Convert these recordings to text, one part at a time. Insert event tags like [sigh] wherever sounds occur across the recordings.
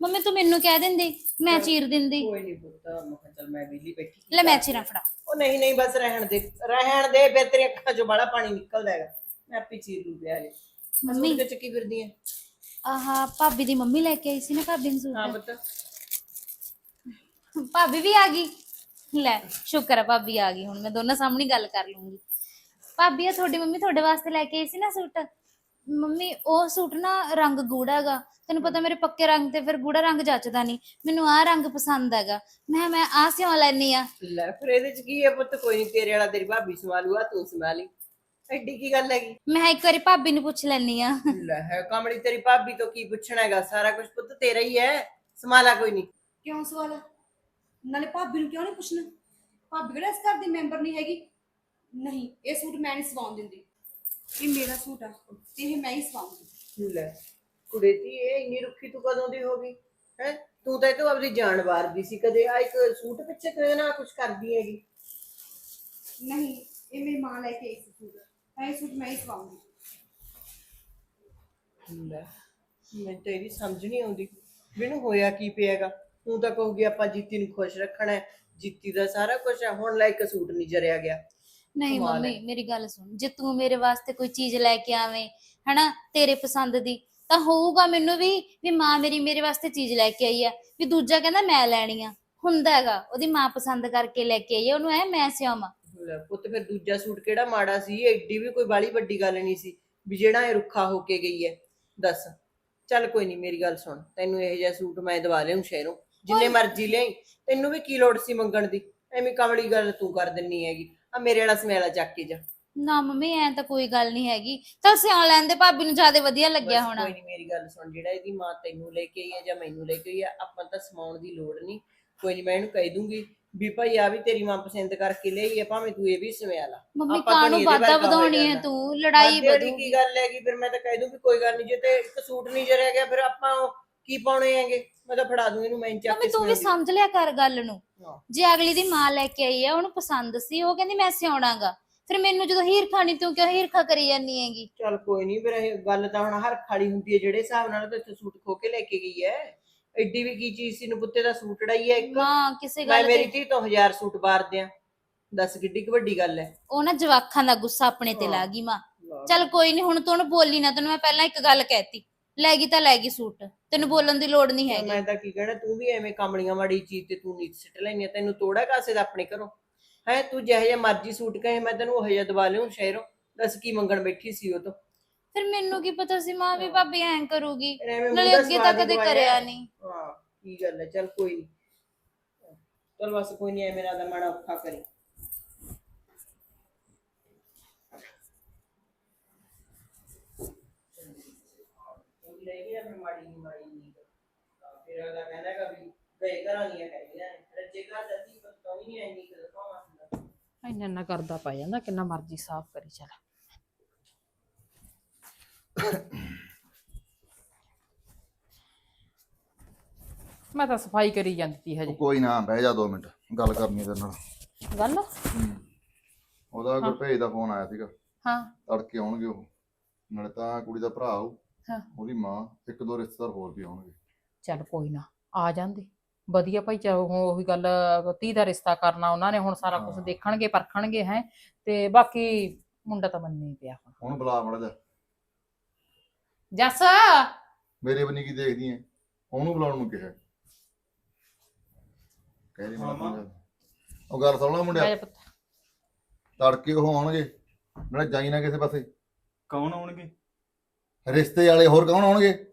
Mummy ਤੂੰ ਮੈਨੂੰ ਕਹਿ ਦਿੰਦੀ ਮੈਂ ਚੀਰ ਦਿੰਦੀ। ਕੋਈ ਨਹੀਂ ਪੁੱਤ ਮੈਂ ਕਿਹਾ ਚੱਲ ਮੈਂ ਵਿਹਲੀ ਬੈਠੀ ਲੈ ਮੈਂ ਚੀਰਾਂ ਫੜਾ। ਉਹ ਨਹੀਂ ਨਹੀਂ ਬਸ ਰਹਿਣ ਦੇ ਰਹਿਣ ਦੇ ਫਿਰ ਤੇਰੀ ਅੱਖਾਂ 'ਚੋਂ ਬੜਾ ਪਾਣੀ ਨਿਕਲਦਾ ਹੈਗਾ। ਮੈਂ ਆਪੇ ਚੀਰ ਲੂ ਪਿਆ ਜੇ ਮੰਮੀ। ਮੰਮੀ ਤੇ ਚੱਕੀ ਫਿਰਦੀ ਹੈ ਆਹਾ ਭਾਬੀ ਦੀ ਮੰਮੀ ਲੈ ਕੇ ਆਈ ਸੀ ਨਾ ਭਾਬੀ ਨੂੰ ਹਾਂ ਸੂਟ ਪੁੱਤ। ਭਾਬੀ ਵੀ ਆ ਗਈ। ਲੈ ਸ਼ੁਕਰ ਹੈ ਭਾਬੀ ਆ ਗਈ। ਹੁਣ ਮੈਂ ਦੋਨਾਂ ਸਾਹਮਣੇ ਗੱਲ ਕਰ ਲੂੰਗੀ। ਭਾਬੀ ਆ ਤੁਹਾਡੀ ਮੰਮੀ ਤੁਹਾਡੇ ਵਾਸਤੇ ਲੈ ਕੇ ਆਈ ਸੀ ਨਾ ਸੂਟ? ਮੰਮੀ ਉਹ ਸੂਟ ਨਾ ਰੰਗ ਗੂੜਾ ਹੈਗਾ। ਤੈਨੂੰ ਪਤਾ ਮੇਰੇ ਪੱਕੇ ਰੰਗ ਤੇ ਫਿਰ ਗੂੜਾ ਰੰਗ ਜੱਚਦਾ ਨਹੀਂ ਮੈਨੂੰ ਆਹ ਰੰਗ ਪਸੰਦ ਹੈਗਾ। ਮੈਂ ਮੈਂ ਆਹ ਸਿਉਂ ਲੈਣੀ ਆ। ਲੈ ਫਿਰ ਇਹਦੇ 'ਚ ਕੀ ਹੈ ਪੁੱਤ? ਕੋਈ ਨਹੀਂ ਤੇਰੇ ਵਾਲਾ ਤੇਰੀ ਭਾਬੀ ਸੰਭਾਲੂਗਾ ਤੂੰ ਸੰਭਾਲੀ ਐਡੀ ਕੀ ਗੱਲ ਹੈਗੀ? ਮੈਂ ਇੱਕ ਵਾਰੀ ਭਾਬੀ ਨੂੰ ਪੁੱਛ ਲੈਣੀ ਆ। ਲੈ ਹੈ ਕਮੜੀ ਤੇਰੀ ਭਾਬੀ ਤੋਂ ਕੀ ਪੁੱਛਣਾ ਹੈਗਾ? ਸਾਰਾ ਕੁਝ ਪੁੱਤ ਤੇਰਾ ਹੀ ਹੈ। ਸੰਭਾਲਾ ਕੋਈ ਨਹੀਂ ਕਿਉਂ ਸਵਾਲ ਨਾਲੇ ਭਾਬੀ ਨੂੰ ਕਿਉਂ ਨਹੀਂ ਪੁੱਛਣਾ? ਭਾਬੀ ਕਿਹੜਾ ਇਸ ਘਰ ਦੀ ਮੈਂਬਰ ਨਹੀਂ ਹੈਗੀ? ਨਹੀਂ ਇਹ ਸੂਟ ਮੈਂ ਨਹੀਂ ਸਵਾਉਣ ਦਿੰਦੀ। ਇਹ ਮੇਰਾ ਸੂਟ ਆ। ਤੇ ਇਹ ਮੈਂ ਹੀ ਸਵਾਉਂਗੀ। ਲੈ ਕੁੜੇ ਦੀ ਇਹ ਇੰਨੀ ਰੁੱਖੀ ਤੂੰ ਕਦੋਂ ਦੀ ਹੋ ਗਈ? ਹੈ? ਤੂੰ ਤਾਂ ਇਹ ਤੋਂ ਆਪਣੀ ਜਾਨ ਵਾਰਦੀ ਸੀ ਕਦੇ ਆ ਇੱਕ ਸੂਟ ਪਿੱਛੇ ਕਦੇ ਨਾ ਕੁਝ ਕਰਦੀ ਹੈਗੀ? ਨਹੀਂ ਇਹ ਮੇਰੀ ਮਾਂ ਲੈ ਕੇ ਆਈ ਸੀ ਸੂਟ। ਤਾਂ ਇਹ ਸੂਟ ਮੈਂ ਹੀ ਸਵਾਉਂਗੀ। ਲੈ ਮੈਨੂੰ ਤਾਂ ਇਹਦੀ ਸਮਝ ਨਹੀਂ ਆਉਂਦੀ। ਮੈਨੂੰ ਹੋਇਆ ਕੀ ਪਿਆਗਾ? ਤੂੰ ਤਾਂ ਕਹੂਗੀ ਆਪਾਂ ਜੀਤੀ ਨੂੰ ਖੁਸ਼ ਰੱਖਣਾ ਹੈ। ਜੀਤੀ ਦਾ ਸਾਰਾ ਕੁਝ ਹੈ ਹੁਣ ਲੈ ਇੱਕ ਸੂਟ ਨਹੀਂ ਜਰਿਆ ਗਿਆ। ਨਹੀਂ ਕਮਾਲ ਮੰਮੀ ਮੇਰੀ ਗੱਲ ਸੁਣ ਜੇ ਤੂੰ ਮੇਰੇ ਵਾਸਤੇ ਕੋਈ ਚੀਜ਼ ਲੈ ਕੇ ਆਵੇਂ ਹਨਾ ਤੇਰੇ ਪਸੰਦ ਦੀ ਤਾਂ ਹੋਊਗਾ ਮੈਨੂੰ ਵੀ ਵੀ ਮਾਂ ਮੇਰੀ ਮੇਰੇ ਵਾਸਤੇ ਚੀਜ਼ ਲੈ ਕੇ ਆਈ ਆ ਵੀ ਦੂਜਾ ਕਹਿੰਦਾ ਮੈਂ ਲੈਣੀ ਆ ਹੁੰਦਾ ਹੈਗਾ ਉਹਦੀ ਮਾਂ ਪਸੰਦ ਕਰਕੇ ਲੈ ਕੇ ਆਈ ਆ ਉਹਨੂੰ ਐ ਮੈਂ ਸਿਆਵਾਂ। ਲੈ ਪੁੱਤ ਫਿਰ ਦੂਜਾ ਸੂਟ ਕਿਹੜਾ ਮਾੜਾ ਸੀ ਐਡੀ ਵੀ ਕੋਈ ਬਾਲੀ ਵੱਡੀ ਗੱਲ ਨਹੀਂ ਸੀ ਵੀ ਜਿਹੜਾ ਇਹ ਰੁੱਖਾ ਹੋ ਕੇ ਗਈ ਹੈ ਦੱਸ। ਚੱਲ ਕੋਈ ਨਹੀਂ ਮੇਰੀ ਗੱਲ ਸੁਣ ਤੈਨੂੰ ਇਹ ਜਿਹਾ ਸੂਟ ਮੈਂ ਦਵਾ ਲਿਆਉਂ ਸ਼ਹਿਰੋਂ ਜਿੰਨੇ ਮਰਜ਼ੀ ਲਿਆਈ ਤੈਨੂੰ ਵੀ ਕੀ ਲੋੜ ਸੀ ਮੰਗਣ ਦੀ ਐਵੇਂ ਕਮਲੀ ਗੱਲ ਤੂੰ ਕਰ ਦਿੰਨੀ ਹੈਗੀ। ਆ ਮੇਰੇ ਵਾਲਾ ਸਮੈਲਾ ਚੱਕ ਕੇ ਜਾ। ਨਾ ਮੰਮੀ ਐ ਤਾਂ ਕੋਈ ਗੱਲ ਨਹੀਂ ਹੈਗੀ। ਤਾਂ ਸਿਆਣ ਲੈਂਦੇ ਭਾਬੀ ਨੂੰ ਜ਼ਿਆਦਾ ਵਧੀਆ ਲੱਗਿਆ ਬਸ ਹੋਣਾ। ਕੋਈ ਨਹੀਂ ਮੇਰੀ ਗੱਲ ਸੁਣ ਜਿਹੜਾ ਇਹਦੀ ਮਾਂ ਤੈਨੂੰ ਲੈ ਕੇ ਆਈ ਹੈ ਜਾਂ ਮੈਨੂੰ ਲੈ ਕੇ ਆਈ ਹੈ ਆਪਾਂ ਤਾਂ ਸਮਾਉਣ ਦੀ ਲੋੜ ਨਹੀਂ ਕੋਈ ਨਹੀਂ ਮੈਂ ਇਹਨੂੰ ਕਹਿ ਦੂੰਗੀ ਵੀ ਭਾਈ ਆ ਵੀ ਤੇਰੀ ਮਾਂ ਪਸੰਦ ਕਰਕੇ ਲਈ ਹੈ ਭਾਵੇਂ ਤੂੰ ਇਹ ਵੀ ਸਮਿਆ ਲਾ ਮੰਮੀ ਆਪਾਂ ਤਾਂ ਕਾਹਨੂੰ ਨੀ ਇਹਦੇ ਵਾਦਾ ਵਰਗਾ ਵਧਾਉਣੀ ਹੈ ਜਾਣਾ। ਤੂੰ? ਲੜਾਈ ਵਾਧੇ ਵਾਲੀ ਕੀ ਗੱਲ ਹੈਗੀ ਫਿਰ ਮੈਂ ਤਾਂ ਕਹਿ ਦੂੰ ਵੀ ਕੋਈ ਗੱਲ ਨਹੀਂ ਜੇ ਤੇ ਇੱਕ ਸੂਟ ਨਹੀਂ ਜਰਿਆ ਗਿਆ ਫਿਰ ਆਪਾਂ ਉਹ ਕੀ ਪਾਉਣੇ ਹੈਗੇ? ਮੈਂ ਤਾਂ ਫੜਾ ਦੂੰ ਇਹਨੂੰ ਮੈਂ ਮੰਮੀ ਕੇ ਤੂੰ ਵੀ ਸਮੇਂ ਸਮਝ ਲਿਆ ਕਰ ਗੱਲ ਨੂੰ। ਹਾਂ। ਜੇ ਅਗਲੀ ਦੀ ਮਾਂ ਲੈ ਕੇ ਆਈ ਆ ਉਹਨੂੰ ਪਸੰਦ ਸੀ ਉਹ ਕਹਿੰਦੀ ਮੈਂ ਸਿਆਉਣਾਗਾ ਫਿਰ ਮੈਨੂੰ ਜਦੋਂ ਹੀਰ ਖਾਣੀ ਤੂੰ ਕਿਉਂ ਹੀਰਖਾ ਕਰੀ ਜਾਂਦੀ ਹੈਗੀ? ਚੱਲ ਕੋਈ ਨਹੀਂ ਫਿਰ ਇਹ ਗੱਲ ਤਾਂ ਹੁਣ ਹਰ ਖਾਲੀ ਹੁੰਦੀ ਹੈ ਜਿਹੜੇ ਹਿਸਾਬ ਨਾਲ ਤੇ ਇੱਥੇ ਸੂਟ ਖੋ ਕੇ ਲੈ ਕੇ ਗਈ ਹੈ। ਐਡੀ ਵੀ ਕੀ ਚੀਜ਼ ਸੀ ਨੂੰ ਪੁੱਤੇ ਦਾ ਸੂਟ ੜਾਈ ਹੈ ਇੱਕ। ਮਾਂ ਕਿਸੇ ਮੈਂ ਗੱਲ ਮੇਰੀ ਤੇ ਧੀ ਤੋਂ ਹਜ਼ਾਰ ਸੂਟ ਬਾਰ ਦਿਆਂ ਦੱਸ ਕਿੱਡੀ ਕੁ ਵੱਡੀ ਗੱਲ ਹੈ। ਉਹ ਨਾ ਜਵਾਖਾਂ ਦਾ ਗੁੱਸਾ ਆਪਣੇ ਤੇ ਹਾਂ। ਲਾ ਗਈ ਮਾਂ। ਚੱਲ ਕੋਈ ਨਹੀਂ ਹੁਣ ਤੂੰ ਉਹਨੂੰ ਬੋਲੀ ਨਾ ਤੈਨੂੰ ਮੈਂ ਪਹਿਲਾਂ ਇੱਕ ਗੱਲ ਕਹਿਤੀ। ਲੈ ਗਈ ਤਾਂ ਲੈ ਗਈ ਸੂਟ ਤੈਨੂੰ ਬੋਲਣ ਦੀ ਲੋੜ ਨਹੀਂ ਹੈਗੀ। ਮੈਂ ਤਾਂ ਕੀ ਕਹਿਣਾ ਤੂੰ ਵੀ ਐਵੇਂ ਕਮਲੀਆਂ ਮਾੜੀ ਚੀਜ਼ ਤੇ ਤੂੰ ਨੀਚ ਸਿੱਟ ਲੈਣੀ ਤੈਨੂੰ ਤੋੜਾ ਕਾਸੇ ਦਾ ਆਪਣੇ ਘਰੋਂ। ਹੈ ਤੂੰ ਜਿਹੋ ਜਿਹਾ ਮਰਜ਼ੀ ਸੂਟ ਕਹੇ ਮੈਂ ਤੈਨੂੰ ਉਹ ਜਿਹਾ ਦਵਾ ਲਿਆਉਂ ਸ਼ਹਿਰੋਂ ਦੱਸ ਕੀ ਮੰਗਣ ਬੈਠੀ ਸੀ ਉਹ ਤੋਂ। ਫਿਰ ਮੈਨੂੰ ਕੀ ਪਤਾ ਸੀ ਮਾਂ ਵੀ ਭਾਬੀ ਐਂ ਕਰੂਗੀ ਨਾਲੇ ਦਾ ਅੱਗੇ ਤਾਂ ਸਵਾਦ ਕਦੇ ਦਵਾਇਆ। ਕਰਿਆ ਨਹੀਂ। ਹਾਂ ਕੀ ਗੱਲ ਹੈ ਚੱਲ ਕੋਈ ਨਹੀਂ ਚੱਲ ਬਸ ਕੋਈ ਨਹੀਂ ਐ ਮੇਰਾ ਦਾ ਮਾੜਾ ਔਖਾ ਕਰੇ। ਉਹ ਗਿਆ ਫਿਰ ਮਾੜੀ ਨਹੀਂ ਮਾੜੀ ਨਹੀਂ ਫਿਰ ਉਹਦਾ ਕਹਿੰਦਾ ਕਿ ਵੀ ਗਏ ਘਰਾਂ ਦੀਆਂ ਹੈਗੀਆਂ ਨੇ। ਰੱਜੇ ਘਰ ਦਾ ਸੀ ਪਤਾ ਹੀ ਨਹੀਂ ਐਨੀ ਕਦ ਪਾਵਾਂ ਹੁੰਦਾ। ਇੰਨਾ ਇੰਨਾ ਕਰਦਾ ਪੈ ਜਾਂਦਾ ਕਿੰਨਾ ਮਰਜ਼ੀ ਸਾਫ਼ ਕਰੀ ਚੱਲ। ਮੈਂ ਤਾਂ ਸਫ਼ਾਈ ਕਰੀ ਜਾਂਦੀ ਸੀ ਉਹ ਹਜੇ ਕੋਈ ਨਾ ਬਹਿ ਜਾ 2 ਮਿੰਟ ਗੱਲ ਕਰਨੀ ਤੇਰੇ ਨਾਲ। ਗੱਲ? ਉਹਦਾ ਗੁਰਭੇਜ ਦਾ ਫੋਨ ਆਇਆ ਸੀਗਾ। ਹਾਂ। ਤੜਕੇ ਆਉਣਗੇ ਉਹ। ਨਾਲੇ ਤਾਂ ਕੁੜੀ ਦਾ ਭਰਾ ਆਊ। ਹਾਂ। ਉਹਦੀ ਮਾਂ ਇੱਕ ਦੋ ਰਿਸ਼ਤੇਦਾਰ ਹੋਰ ਵੀ ਆਉਣਗੇ। ਚੱਲ ਕੋਈ ਨਾ ਆ ਜਾਂਦੇ। ਵਧੀਆ ਭਾਈ ਹੁਣ ਉਹੀ ਗੱਲ ਧੀ ਦਾ ਰਿਸ਼ਤਾ ਕਰਨਾ ਉਹਨਾਂ ਨੇ ਹੁਣ ਸਾਰਾ ਕੁਝ ਹਾਂ। ਦੇਖਣਗੇ ਪਰਖਣਗੇ ਹੈ। ਤੇ ਬਾਕੀ ਮੁੰਡਾ ਤਾਂ ਮੰਨੇ ਪਿਆ। ਹੁਣ ਉਹਨੂੰ ਬੁਲਾ ਮੜਾ ਜਾ। ਜੱਸ! ਮੇਰੇ ਬੰਨੀ ਕੀ ਦੇਖਦੀ ਐ? ਉਹਨੂੰ ਬੁਲਾਉਣ ਨੂੰ ਕਿਹਾ। ਕਹਿ ਦੇ ਉਹ ਗੱਲ ਸੁਣ ਲੈ ਮੁੰਡਿਆ। ਤੜਕੇ ਉਹ ਆਉਣਗੇ ਨਾਲੇ ਜਾਈ ਨਾ ਕਿਸੇ ਪਾਸੇ। ਕੌਣ ਆਉਣਗੇ? ਰਿਸ਼ਤੇ ਵਾਲੇ ਹੋਰ ਕੌਣ ਆਉਣਗੇ?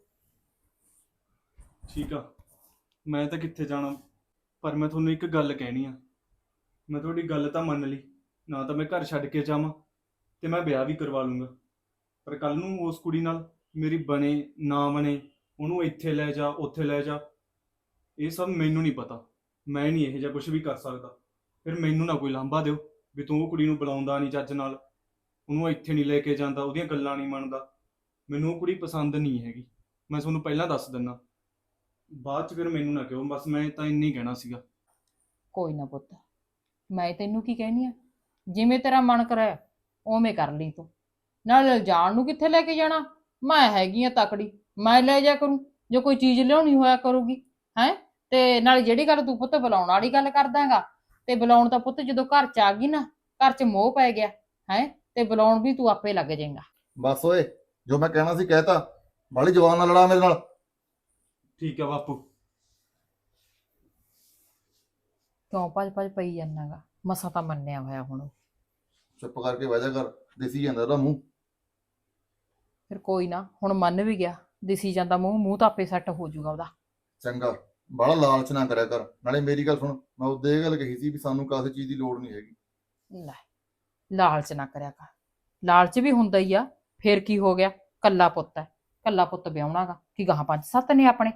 ਠੀਕ ਆ। ਮੈਂ ਤਾਂ ਕਿੱਥੇ ਜਾਣਾ? ਪਰ ਮੈਂ ਤੁਹਾਨੂੰ ਇੱਕ ਗੱਲ ਕਹਿਣੀ ਆ। ਮੈਂ ਤੁਹਾਡੀ ਗੱਲ ਤਾਂ ਮੰਨ ਲਈ। ਨਾ ਤਾਂ ਮੈਂ ਘਰ ਛੱਡ ਕੇ ਜਾਵਾਂ ਤੇ ਮੈਂ ਵਿਆਹ ਵੀ ਕਰਵਾ ਲੂੰਗਾ। ਪਰ ਕੱਲ ਨੂੰ ਉਸ ਕੁੜੀ ਨਾਲ ਮੇਰੀ ਬਣੇ, ਨਾ ਬਣੇ, ਉਹਨੂੰ ਇੱਥੇ ਲੈ ਜਾ, ਉੱਥੇ ਲੈ ਜਾ, ਇਹ ਸਭ ਮੈਨੂੰ ਨਹੀਂ ਪਤਾ। ਮੈਂ ਨਹੀਂ ਇਹ ਜਿਹਾ ਕੁਝ ਵੀ ਕਰ ਸਕਦਾ। ਫਿਰ ਮੈਨੂੰ ਨਾ ਕੋਈ ਲਾਂਭਾ ਦਿਓ ਵੀ ਤੂੰ ਉਹ ਕੁੜੀ ਨੂੰ ਬੁਲਾਉਂਦਾ ਨਹੀਂ ਚੱਜ ਨਾਲ। ਉਹਨੂੰ ਇੱਥੇ ਨਹੀਂ ਲੈ ਕੇ ਜਾਂਦਾ, ਉਹਦੀਆਂ ਗੱਲਾਂ ਨਹੀਂ ਮੰਨਦਾ। ਮੈਨੂੰ ਉਹ ਕੁੜੀ ਪਸੰਦ ਨਹੀਂ ਹੈਗੀ। ਮੈਂ ਤੁਹਾਨੂੰ ਪਹਿਲਾਂ ਦੱਸ ਦਿੰਦਾ ਬਾਅਦ ਚ ਫਿਰ ਮੈਨੂੰ ਨਾ ਕਿਹੋ ਬਸ ਮੈਂ ਤਾਂ ਇੰਨੀ ਕਹਿਣਾ ਸੀਗਾ। ਕੋਈ ਨਾ ਪੁੱਤ ਮੈਂ ਤੈਨੂੰ ਕੀ ਕਹਿਨੀ ਆ? ਜਿਵੇਂ ਤੇਰਾ ਮਨ ਕਰੇ ਉਵੇਂ ਕਰ ਲਈ ਤੂੰ। ਨਾਲ ਜਾਣ ਨੂੰ ਕਿੱਥੇ ਲੈ ਕੇ ਜਾਣਾ? ਮੈਂ ਹੈਗੀ ਆ ਤਕੜੀ ਮੈਂ ਲੈ ਜਾ ਕਰੂੰ ਜੋ ਕੋਈ ਚੀਜ਼ ਲਿਆਉਣੀ ਹੋਇਆ ਕਰੂਗੀ ਹੈ? ਤੇ ਨਾਲ ਜਿਹੜੀ ਗੱਲ ਤੂੰ ਪੁੱਤ ਬੁਲਾਉਣ ਵਾਲੀ ਗੱਲ ਕਰਦਾਗਾ ਤੇ ਬੁਲਾਉਣ ਤਾਂ ਪੁੱਤ ਜਦੋਂ ਘਰ ਚ ਆ ਗਈ ਨਾ ਘਰ ਚ ਮੋਹ ਪੈ ਗਿਆ ਹੈ? ਤੇ ਬੁਲਾਉਣ ਵੀ ਤੂੰ ਆਪੇ ਲੱਗ ਜਾਏਗਾ। ਬਸ ਓਏ ਜੋ ਮੈਂ ਕਹਿਣਾ ਸੀ ਕਹਿਤਾ ਬਾਲੀ ਜਵਾਨ ਨਾਲ ਲੜਾ ਮੇਰੇ ਨਾਲ। ਠੀਕ ਹੈ ਬਾਪੂ। ਕਿਉਂ ਭੱਜ ਭੱਜ ਪਈ ਜਾਨਾਗਾ ਮਸਾ ਤਾਂ ਮੰਨਿਆ ਹੋਇਆ ਹੁਣ। ਉਹ। ਚੁੱਪ ਕਰਕੇ ਬਹਿ ਜਾ ਕਰ ਦਿਸੀ ਜਾਂਦਾ ਉਹਦਾ ਮੂੰਹ। ਫਿਰ ਕੋਈ ਨਾ ਹੁਣ ਮੰਨ ਵੀ ਗਿਆ ਦਿਸੀ ਜਾਂਦਾ ਮੂੰਹ ਮੂੰਹ ਤਾਂ ਆਪੇ ਸੈੱਟ ਹੋ ਜਾਊਗਾ ਉਹਦਾ। ਚੰਗਾ ਬੜਾ ਲਾਲਚ ਨਾ ਕਰਿਆ ਕਰ। ਨਾਲੇ ਮੇਰੀ ਗੱਲ ਸੁਣ ਮੈਂ ਉਹਦੇ ਇਹ ਗੱਲ ਕਹੀ ਸੀ ਵੀ ਸਾਨੂੰ ਕਾਸੇ ਚੀਜ਼ ਦੀ ਲੋੜ ਨਹੀਂ ਹੈਗੀ। ਲੈ ਲਾਲਚ ਨਾ ਕਰਿਆ ਕਰ। ਲਾਲਚ ਵੀ ਹੁੰਦਾ ਹੀ ਆ ਫੇਰ ਕੀ ਹੋ ਗਿਆ? ਕੱਲਾ ਪੁੱਤ ਹੈ। ਕੱਲਾ ਪੁੱਤ ਵਿਆਹਣਾਗਾ ਕੀ ਗਾਹਾਂ ਪੰਜ ਸੱਤ ਨੇ ਆਪਣੇ?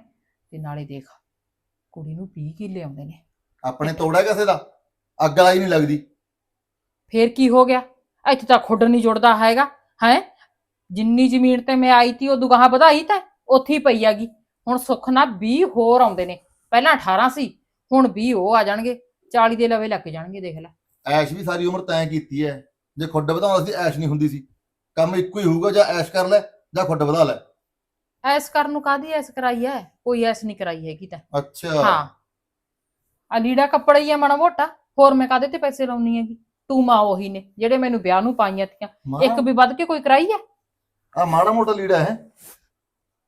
ਤੇ ਨਾਲੇ ਦੇਖ ਕੁੜੀ ਨੂੰ 20 ਕਿੱਲੇ ਆਉਂਦੇ ਨੇ। ਆਪਣੇ ਤੋੜਾ ਕਿਸੇ ਦਾ? ਅੱਗ ਵਾਲੀ ਨਹੀਂ ਲੱਗਦੀ। ਫੇਰ ਕੀ ਹੋ ਗਿਆ? ਇੱਥੇ ਤਾਂ ਖੁੱਡ ਨਹੀਂ ਜੁੜਦਾ ਹੈਗਾ ਹੈ? ਜਿੰਨੀ ਜ਼ਮੀਨ ਤੇ ਮੈਂ ਆਈ ਤੀ ਉਹ ਦੁਗਾਹਾਂ ਵਧਾਈ ਤਾਂ ਉੱਥੇ ਹੀ ਪਈ ਆਗੀ ਹੁਣ ਸੁੱਖ ਨਾਲ 20 ਹੋਰ ਆਉਂਦੇ ਨੇ। ਪਹਿਲਾਂ 18 ਸੀ ਹੁਣ 20 ਉਹ ਆ ਜਾਣਗੇ। 40 ਦੇ ਲਵੇ ਲੱਗ ਜਾਣਗੇ ਦੇਖ ਲੈ। ਐਸ਼ ਵੀ ਸਾਰੀ ਉਮਰ ਤੈਂ ਕੀਤੀ ਹੈ ਜੇ ਖੁੱਡ ਵਧਾਉਂਦਾ ਸੀ ਐਸ਼ ਨਹੀਂ ਹੁੰਦੀ ਸੀ। ਕੰਮ ਇੱਕੋ ਹੀ ਹੋਊਗਾ ਜਾਂ ਐਸ਼ ਕਰ ਲੈ ਜਾਂ ਖੁੱਡ ਵਧਾ ਲੈ। ਐਸ ਕਰਨ ਨੂੰ ਕਾਦੀ ਐਸ ਕਰਾਈ ਐ? ਕੋਈ ਐਸ ਨਹੀਂ ਕਰਾਈ ਹੈਗੀ ਤਾਂ। ਅੱਛਾ। ਹਾਂ। ਆ ਲੀੜਾ ਕੱਪੜਾ ਹੀ ਆ ਮਾੜਾ ਮੋਟਾ। ਹੋਰ ਮੈਂ ਕਾਦੇ ਤੇ ਪੈਸੇ ਲਾਉਣੀ ਹੈਗੀ? ਤੂੰ ਮਾਂ ਉਹੀ ਨੇ ਜਿਹੜੇ ਮੈਨੂੰ ਵਿਆਹ ਨੂੰ ਪਾਈਆਂ ਤੀਆਂ। ਇੱਕ ਵੀ ਵੱਧ ਕੇ ਕੋਈ ਕਰਾਈ ਐ? ਆ ਮਾੜਾ ਮੋਟਾ ਲੀੜਾ ਹੈ।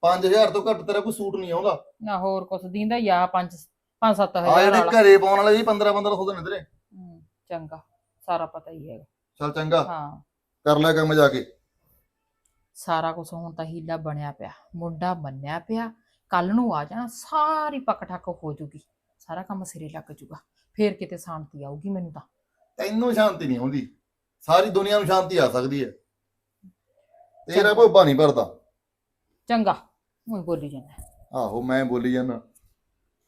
5000 ਤੋਂ ਘੱਟ ਤੇਰਾ ਕੋਈ ਸੂਟ ਨਹੀਂ ਆਉਂਦਾ। ਨਾ ਹੋਰ ਕੁਛ ਦਿੰਦਾ ਆ 5 5 7 ਆ ਵਾਲਾ। ਘਰੇ ਪਾਉਣ ਵਾਲੇ ਵੀ 15 15 ਸੌ ਦੇ ਨੇ ਤੇਰੇ। ਹੂੰ, ਚੰਗਾ। ਸਾਰਾ ਪਤਾ ਹੀ ਹੈਗਾ। ਚੱਲ ਚੰਗਾ। ਹਾਂ। ਕਰ ਲੈ ਕੰਮ ਜਾ ਕੇ। ਸਾਰਾ ਕੁਝ ਹੁਣ ਤਾਂ ਹੀਲਾ ਬਣਿਆ ਪਿਆ ਮੁੰਡਾ ਮੰਨਿਆ ਪਿਆ ਕੱਲ ਨੂੰ ਆ ਜਾਣਾ ਸਾਰੀ ਪੱਕ ਠੱਕ ਹੋ ਜੂਗੀ ਸਾਰਾ ਕੰਮ ਸਿਰੇ ਲੱਗ ਜੂਗਾ ਫੇਰ ਕਿਤੇ ਸ਼ਾਂਤੀ ਆਊਗੀ ਮੈਨੂੰ ਤਾਂ। ਤੈਨੂੰ ਸ਼ਾਂਤੀ ਨਹੀਂ ਆਉਂਦੀ ਸਾਰੀ ਦੁਨੀਆ ਨੂੰ ਸ਼ਾਂਤੀ ਆ ਸਕਦੀ ਹੈ। ਤੇਰਾ ਭੋਬਾ ਨਹੀਂ ਭਰਦਾ। ਚੰਗਾ ਹੁਣ ਬੋਲੀ ਜਾਂਦਾ। ਆਹੋ ਮੈਂ ਬੋਲੀ ਜਾਂਦਾ।